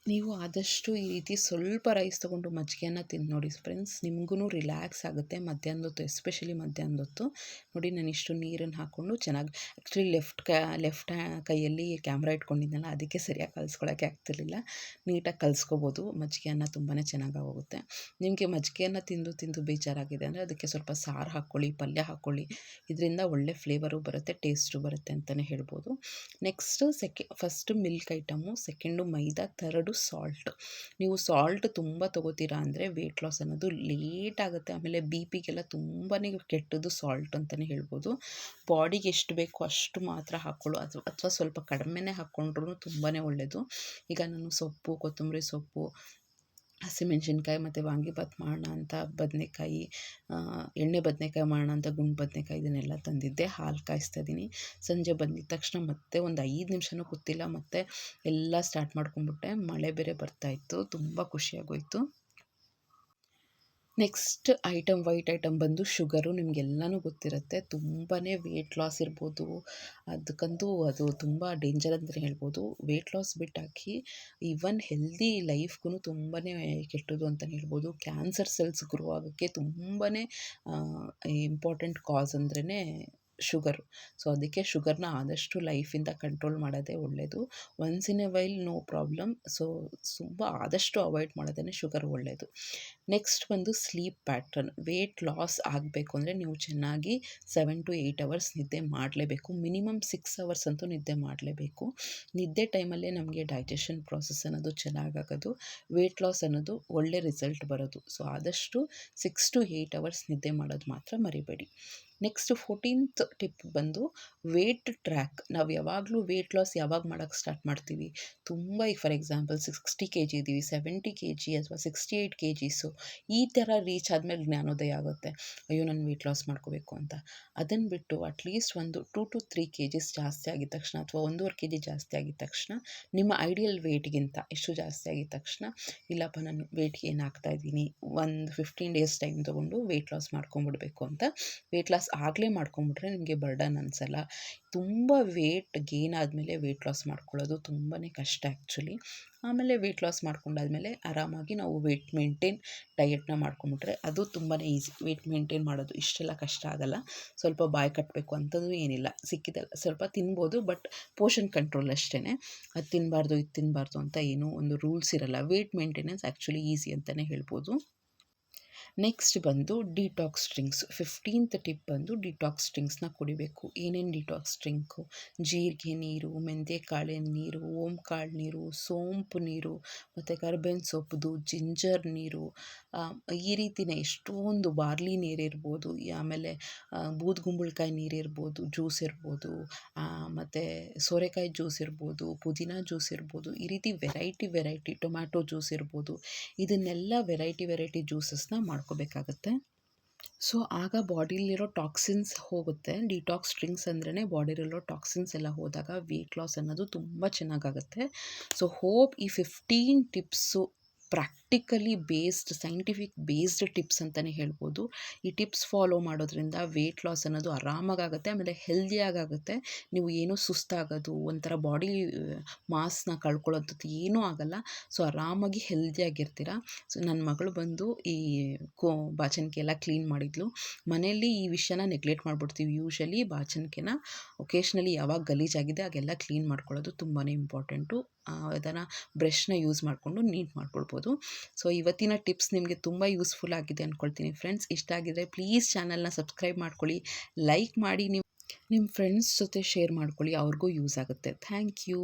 ನೀವು ಆದಷ್ಟು ಈ ರೀತಿ ಸ್ವಲ್ಪ ರೈಸ್ ತೊಗೊಂಡು ಮಜ್ಜಿಗೆಯನ್ನು ತಿಂದು ನೋಡಿ ಫ್ರೆಂಡ್ಸ್ ನಿಮಗೂ ರಿಲ್ಯಾಕ್ಸ್ ಆಗುತ್ತೆ ಮಧ್ಯಾಹ್ನದ ಹೊತ್ತು ಎಸ್ಪೆಷಲಿ ಮಧ್ಯಾಹ್ನದ ಹೊತ್ತು ನೋಡಿ ನಾನು ಇಷ್ಟು ನೀರನ್ನು ಹಾಕ್ಕೊಂಡು ಚೆನ್ನಾಗಿ ಆ್ಯಕ್ಚುಲಿ ಲೆಫ್ಟ್ ಕ ಲೆಫ್ಟ್ ಕೈಯಲ್ಲಿ ಕ್ಯಾಮ್ರಾ ಇಟ್ಕೊಂಡಿದ್ದೆನಲ್ಲ ಅದಕ್ಕೆ ಸರಿಯಾಗಿ ಕಲಿಸ್ಕೊಳ್ಳೋಕ್ಕೆ ಆಗ್ತಿರ್ಲಿಲ್ಲ. ನೀಟಾಗಿ ಕಲಿಸ್ಕೋಬೋದು, ಮಜ್ಜಿಗೆಯನ್ನು ತುಂಬಾ ಚೆನ್ನಾಗಿ ಹೋಗುತ್ತೆ ನಿಮಗೆ ಮಜ್ಜಿಗೆಯನ್ನು ತಿಂದು ತಿಂದು ಬೇಜಾರಾಗಿದೆ ಅಂದರೆ ಅದಕ್ಕೆ ಸ್ವಲ್ಪ ಸಾರು ಹಾಕ್ಕೊಳ್ಳಿ ಪಲ್ಯ ಹಾಕ್ಕೊಳ್ಳಿ ಇದರಿಂದ ಒಳ್ಳೆ ಫ್ಲೇವರು ಬರುತ್ತೆ ಟೇಸ್ಟು ಬರುತ್ತೆ ಅಂತಲೇ ಹೇಳ್ಬೋದು. ನೆಕ್ಸ್ಟು ಸೆಕೆ first milk item second maida third salt. ನೀವು ಸಾಲ್ಟ್ ತುಂಬ ತೊಗೋತೀರಾ ಅಂದರೆ ವೆಯ್ಟ್ ಲಾಸ್ ಅನ್ನೋದು ಲೇಟ್ ಆಗುತ್ತೆ. ಆಮೇಲೆ ಬಿ ಪಿಗೆಲ್ಲ ತುಂಬಾ ಕೆಟ್ಟದ್ದು ಸಾಲ್ಟ್ ಅಂತಲೇ ಹೇಳ್ಬೋದು. ಬಾಡಿಗೆ ಎಷ್ಟು ಬೇಕೋ ಅಷ್ಟು ಮಾತ್ರ ಹಾಕ್ಕೊಳ್ಳು. ಅಥವಾ ಅಥವಾ ಸ್ವಲ್ಪ ಕಡಿಮೆನೇ ಹಾಕ್ಕೊಂಡ್ರೂ ತುಂಬಾ ಒಳ್ಳೆಯದು ಈಗ ನಾನು ಸೊಪ್ಪು, ಕೊತ್ತಂಬರಿ ಸೊಪ್ಪು ಹಸಿಮೆಣ್ಸಿನ್ಕಾಯಿ ಮತ್ತು ವಾಂಗಿಭಾತ್ ಮಾಡೋಣ ಅಂತ ಬದನೇಕಾಯಿ ಎಣ್ಣೆ ಬದನೇಕಾಯಿ ಮಾಡೋಣ ಅಂತ ಗುಂಡು ಬದನೇಕಾಯಿ ಇದನ್ನೆಲ್ಲ ತಂದಿದ್ದೆ, ಹಾಲು ಕಾಯಿಸ್ತಾ ಇದ್ದೀನಿ ಸಂಜೆ ಬಂದಿದ್ದ ತಕ್ಷಣ ಮತ್ತೆ ಒಂದು ಐದು ನಿಮಿಷನೂ ಕೂತಿಲ್ಲ, ಮತ್ತೆ ಎಲ್ಲ ಸ್ಟಾರ್ಟ್ ಮಾಡ್ಕೊಂಬಿಟ್ಟೆ ಮಳೆ ಬೇರೆ ಬರ್ತಾಯಿತ್ತು ತುಂಬ ಖುಷಿಯಾಗೋಯಿತು. ನೆಕ್ಸ್ಟ್ ಐಟಮ್ ವೈಟ್ ಐಟಮ್ ಬಂದು ಶುಗರು ನಿಮಗೆಲ್ಲನೂ ಗೊತ್ತಿರುತ್ತೆ. ತುಂಬಾ ವೇಟ್ ಲಾಸ್ ಇರ್ಬೋದು. ಅದಕ್ಕಂತೂ ಅದು ತುಂಬ ಡೇಂಜರ್ ಅಂತಲೇ ಹೇಳ್ಬೋದು. ವೇಟ್ ಲಾಸ್ ಬಿಟ್ಟಾಕಿ ಈವನ್ ಹೆಲ್ದಿ ಲೈಫ್ಗೂ ತುಂಬಾ ಕೆಟ್ಟದು ಅಂತಲೇ ಹೇಳ್ಬೋದು. ಕ್ಯಾನ್ಸರ್ ಸೆಲ್ಸ್ ಗ್ರೋ ಆಗೋಕ್ಕೆ ತುಂಬಾ ಇಂಪಾರ್ಟೆಂಟ್ ಕಾಸ್ ಅಂದ್ರೇ ಶುಗರು ಸೊ ಅದಕ್ಕೆ ಶುಗರ್ನ ಆದಷ್ಟು ಲೈಫಿಂದ ಕಂಟ್ರೋಲ್ ಮಾಡೋದೇ ಒಳ್ಳೆಯದು once in a while no problem so ತುಂಬ ಆದಷ್ಟು ಅವಾಯ್ಡ್ ಮಾಡೋದೇ ಶುಗರ್ ಒಳ್ಳೆಯದು ನೆಕ್ಸ್ಟ್ ಬಂದು ಸ್ಲೀಪ್ ಪ್ಯಾಟ್ರನ್ ವೇಟ್ ಲಾಸ್ ಆಗಬೇಕು ಅಂದರೆ ನೀವು ಚೆನ್ನಾಗಿ ಸೆವೆನ್ ಟು ಏಯ್ಟ್ ಅವರ್ಸ್ ನಿದ್ದೆ ಮಾಡಲೇಬೇಕು. ಮಿನಿಮಮ್ ಸಿಕ್ಸ್ ಅವರ್ಸ್ ಅಂತೂ ನಿದ್ದೆ ಮಾಡಲೇಬೇಕು. ನಿದ್ದೆ ಟೈಮಲ್ಲೇ ನಮಗೆ ಡೈಜೆಷನ್ ಪ್ರಾಸೆಸ್ ಅನ್ನೋದು ಚೆನ್ನಾಗಾಗೋದು. ವೇಟ್ ಲಾಸ್ ಅನ್ನೋದು ಒಳ್ಳೆ ರಿಸಲ್ಟ್ ಬರೋದು. ಸೊ ಆದಷ್ಟು ಸಿಕ್ಸ್ ಟು ಏಯ್ಟ್ ಅವರ್ಸ್ ನಿದ್ದೆ ಮಾಡೋದು ಮಾತ್ರ ಮರಿಬೇಡಿ. ನೆಕ್ಸ್ಟ್ ಫೋರ್ಟೀನ್ತ್ ಟಿಪ್ ಬಂದು ವೇಟ್ ಟ್ರ್ಯಾಕ್ ನಾವು ಯಾವಾಗಲೂ ವೇಟ್ ಲಾಸ್ ಯಾವಾಗ ಮಾಡೋಕ್ಕೆ ಸ್ಟಾರ್ಟ್ ಮಾಡ್ತೀವಿ? ತುಂಬ ಈಗ for example sixty K G ಇದ್ದೀವಿ ಸೆವೆಂಟಿ ಕೆ ಜಿ ಅಥವಾ ಸಿಕ್ಸ್ಟಿ ಏಯ್ಟ್ ಕೆ ಜಿಸು ಈ ಥರ ರೀಚ್ ಆದಮೇಲೆ ಜ್ಞಾನೋದಯ ಆಗುತ್ತೆ. ಅಯ್ಯೋ, ನಾನು ವೆಯ್ಟ್ ಲಾಸ್ ಮಾಡ್ಕೋಬೇಕು ಅಂತ. ಅದನ್ನು ಬಿಟ್ಟು ಅಟ್ಲೀಸ್ಟ್ ಒಂದು two to three K Gs ಜಾಸ್ತಿ ಆಗಿದ ತಕ್ಷಣ ಅಥವಾ ಒಂದೂವರೆ ಕೆ ಜಿ ಜಾಸ್ತಿ ಆಗಿದ ತಕ್ಷಣ ನಿಮ್ಮ ಐಡಿಯಲ್ ವೇಟ್ಗಿಂತ ಎಷ್ಟು ಜಾಸ್ತಿ ಆಗಿದ ತಕ್ಷಣ, ಇಲ್ಲಪ್ಪ, ನಾನು ವೇಟ್ ಗೇನ್ ಆಗ್ತಾ ಇದ್ದೀನಿ, ಒಂದು ಫಿಫ್ಟೀನ್ ಡೇಸ್ ಟೈಮ್ ತೊಗೊಂಡು ವೆಯ್ಟ್ ಲಾಸ್ ಮಾಡ್ಕೊಂಬಿಡ್ಬೇಕು ಅಂತ. ವೆಯ್ಟ್ ಲಾಸ್ ಆಗಲೇ ಮಾಡ್ಕೊಂಬಿಟ್ರೆ ನಿಮಗೆ ಬರ್ಡನ್ ಅನಿಸಲ್ಲ. ತುಂಬ ವೇಟ್ ಗೇನ್ ಆದಮೇಲೆ ವೆಯ್ಟ್ ಲಾಸ್ ಮಾಡ್ಕೊಳ್ಳೋದು ತುಂಬಾ ಕಷ್ಟ ಆ್ಯಕ್ಚುಲಿ ಆಮೇಲೆ ವೆಯ್ಟ್ ಲಾಸ್ ಮಾಡ್ಕೊಂಡಾದ್ಮೇಲೆ ಆರಾಮಾಗಿ ನಾವು ವೇಟ್ ಮೇಂಟೈನ್ ಡಯೆಟ್ನ ಮಾಡ್ಕೊಂಬಿಟ್ರೆ ಅದು ತುಂಬಾ ಈಸಿ ವೆಯ್ಟ್ ಮೇಂಟೈನ್ ಮಾಡೋದು ಇಷ್ಟೆಲ್ಲ ಕಷ್ಟ ಆಗೋಲ್ಲ. ಸ್ವಲ್ಪ ಬಾಯಿ ಕಟ್ಟಬೇಕು ಅಂಥದ್ದು ಏನಿಲ್ಲ. ಸಿಕ್ಕಿದಲ್ಲ ಸ್ವಲ್ಪ ತಿನ್ಬೋದು ಬಟ್ ಪೋಷನ್ ಕಂಟ್ರೋಲ್ ಅಷ್ಟೇ ಅದು ತಿನ್ನಬಾರ್ದು ಇದು ತಿನ್ನಬಾರ್ದು ಅಂತ ಏನೂ ಒಂದು ರೂಲ್ಸ್ ಇರಲ್ಲ. ವೆಯ್ಟ್ ಮೇಂಟೆನೆನ್ಸ್ ಆ್ಯಕ್ಚುಲಿ ಈಸಿ ಅಂತಲೇ ಹೇಳ್ಬೋದು. ನೆಕ್ಸ್ಟ್ ಬಂದು ಡಿಟಾಕ್ಸ್ ಡ್ರಿಂಕ್ಸ್ ಫಿಫ್ಟೀನ್ತ್ ಟಿಪ್ ಬಂದು ಡಿಟಾಕ್ಸ್ ಡ್ರಿಂಕ್ಸ್ನ ಕುಡಿಬೇಕು. ಏನೇನು ಡಿಟಾಕ್ಸ್ ಡ್ರಿಂಕು ಜೀರಿಗೆ ನೀರು ಮೆಂತ್ಯಕಾಳಿನ ನೀರು, ಓಂಕಾಳು ನೀರು, ಸೋಂಪು ನೀರು, ಮತ್ತು ಕರ್ಬೇವಿನ ಸೊಪ್ಪುದು ಜಿಂಜರ್ ನೀರು ಈ ರೀತಿಯೇ ಎಷ್ಟೊಂದು ಬಾರ್ಲಿ ನೀರಿರ್ಬೋದು ಆಮೇಲೆ ಬೂದುಗುಂಬಳಕಾಯಿ ನೀರಿರ್ಬೋದು ಜ್ಯೂಸ್ ಇರ್ಬೋದು ಮತ್ತು ಸೋರೆಕಾಯಿ ಜ್ಯೂಸ್ ಇರ್ಬೋದು, ಪುದೀನ ಜ್ಯೂಸ್ ಇರ್ಬೋದು, ಈ ರೀತಿ ವೆರೈಟಿ ವೆರೈಟಿ ಟೊಮ್ಯಾಟೊ ಜ್ಯೂಸ್ ಇರ್ಬೋದು, ಇದನ್ನೆಲ್ಲ ವೆರೈಟಿ ವೆರೈಟಿ ಜ್ಯೂಸಸ್ನ ಮಾಡ್ಕೋಬೇಕಾಗತ್ತೆ. ಸೊ, ಆಗ ಬಾಡಿಲಿರೋ ಟಾಕ್ಸಿನ್ಸ್ ಹೋಗುತ್ತೆ. ಡಿಟಾಕ್ಸ್ ಡ್ರಿಂಕ್ಸ್ ಅಂದ್ರೇ ಬಾಡಿಲಿರೋ ಟಾಕ್ಸಿನ್ಸ್ ಎಲ್ಲ ಹೋದಾಗ ವೆಯ್ಟ್ ಲಾಸ್ ಅನ್ನೋದು ತುಂಬ ಚೆನ್ನಾಗಾಗುತ್ತೆ. ಸೊ, ಹೋಪ್ ಈ fifteen tips practically based scientific based tips ಅಂತಲೇ ಹೇಳ್ಬೋದು. ಈ ಟಿಪ್ಸ್ ಫಾಲೋ ಮಾಡೋದ್ರಿಂದ ವೆಯ್ಟ್ ಲಾಸ್ ಅನ್ನೋದು ಆರಾಮಾಗುತ್ತೆ ಆಮೇಲೆ ಹೆಲ್ದಿಯಾಗುತ್ತೆ ನೀವು ಏನೂ ಸುಸ್ತಾಗೋದು, ಒಂಥರ ಬಾಡಿ ಮಾಸ್ನ ಕಳ್ಕೊಳ್ಳೋದು ಏನೂ ಆಗಲ್ಲ. ಸೊ ಆರಾಮಾಗಿ ಹೆಲ್ದಿಯಾಗಿರ್ತೀರ ಸೊ ನನ್ನ ಮಗಳು ಬಂದು ಈ ಕೋ ಬಾಚಣಿಕೆ ಎಲ್ಲ ಕ್ಲೀನ್ ಮಾಡಿದ್ಲು. ಮನೆಯಲ್ಲಿ ಈ ವಿಷಯನ ನೆಗ್ಲೆಕ್ಟ್ ಮಾಡಿಬಿಡ್ತೀವಿ ಯೂಶಲಿ ಬಾಚಣಿಕೆನ. ಒಕೇಶ್ನಲಿ ಯಾವಾಗ ಗಲೀಜಾಗಿದೆ ಆಗೆಲ್ಲ ಕ್ಲೀನ್ ಮಾಡ್ಕೊಳ್ಳೋದು ತುಂಬಾ ಇಂಪಾರ್ಟೆಂಟು ಅದನ್ನು ಬ್ರಷ್ನ ಯೂಸ್ ಮಾಡಿಕೊಂಡು ನೀಟ್ ಮಾಡ್ಕೊಳ್ಬೋದು. ಸೊ, ಇವತ್ತಿನ ಟಿಪ್ಸ್ ನಿಮಗೆ ತುಂಬ ಯೂಸ್ಫುಲ್ ಆಗಿದೆ ಅಂದ್ಕೊಳ್ತೀನಿ ಫ್ರೆಂಡ್ಸ್, ಇಷ್ಟ ಆಗಿದ್ರೆ ಪ್ಲೀಸ್ ಚಾನಲ್ನ ಸಬ್ಸ್ಕ್ರೈಬ್ ಮಾಡ್ಕೊಳ್ಳಿ. ಲೈಕ್ ಮಾಡಿ ನೀವು ನಿಮ್ಮ ಫ್ರೆಂಡ್ಸ್ ಜೊತೆ ಶೇರ್ ಮಾಡ್ಕೊಳ್ಳಿ. ಅವ್ರಿಗೂ ಯೂಸ್ ಆಗುತ್ತೆ. Thank you.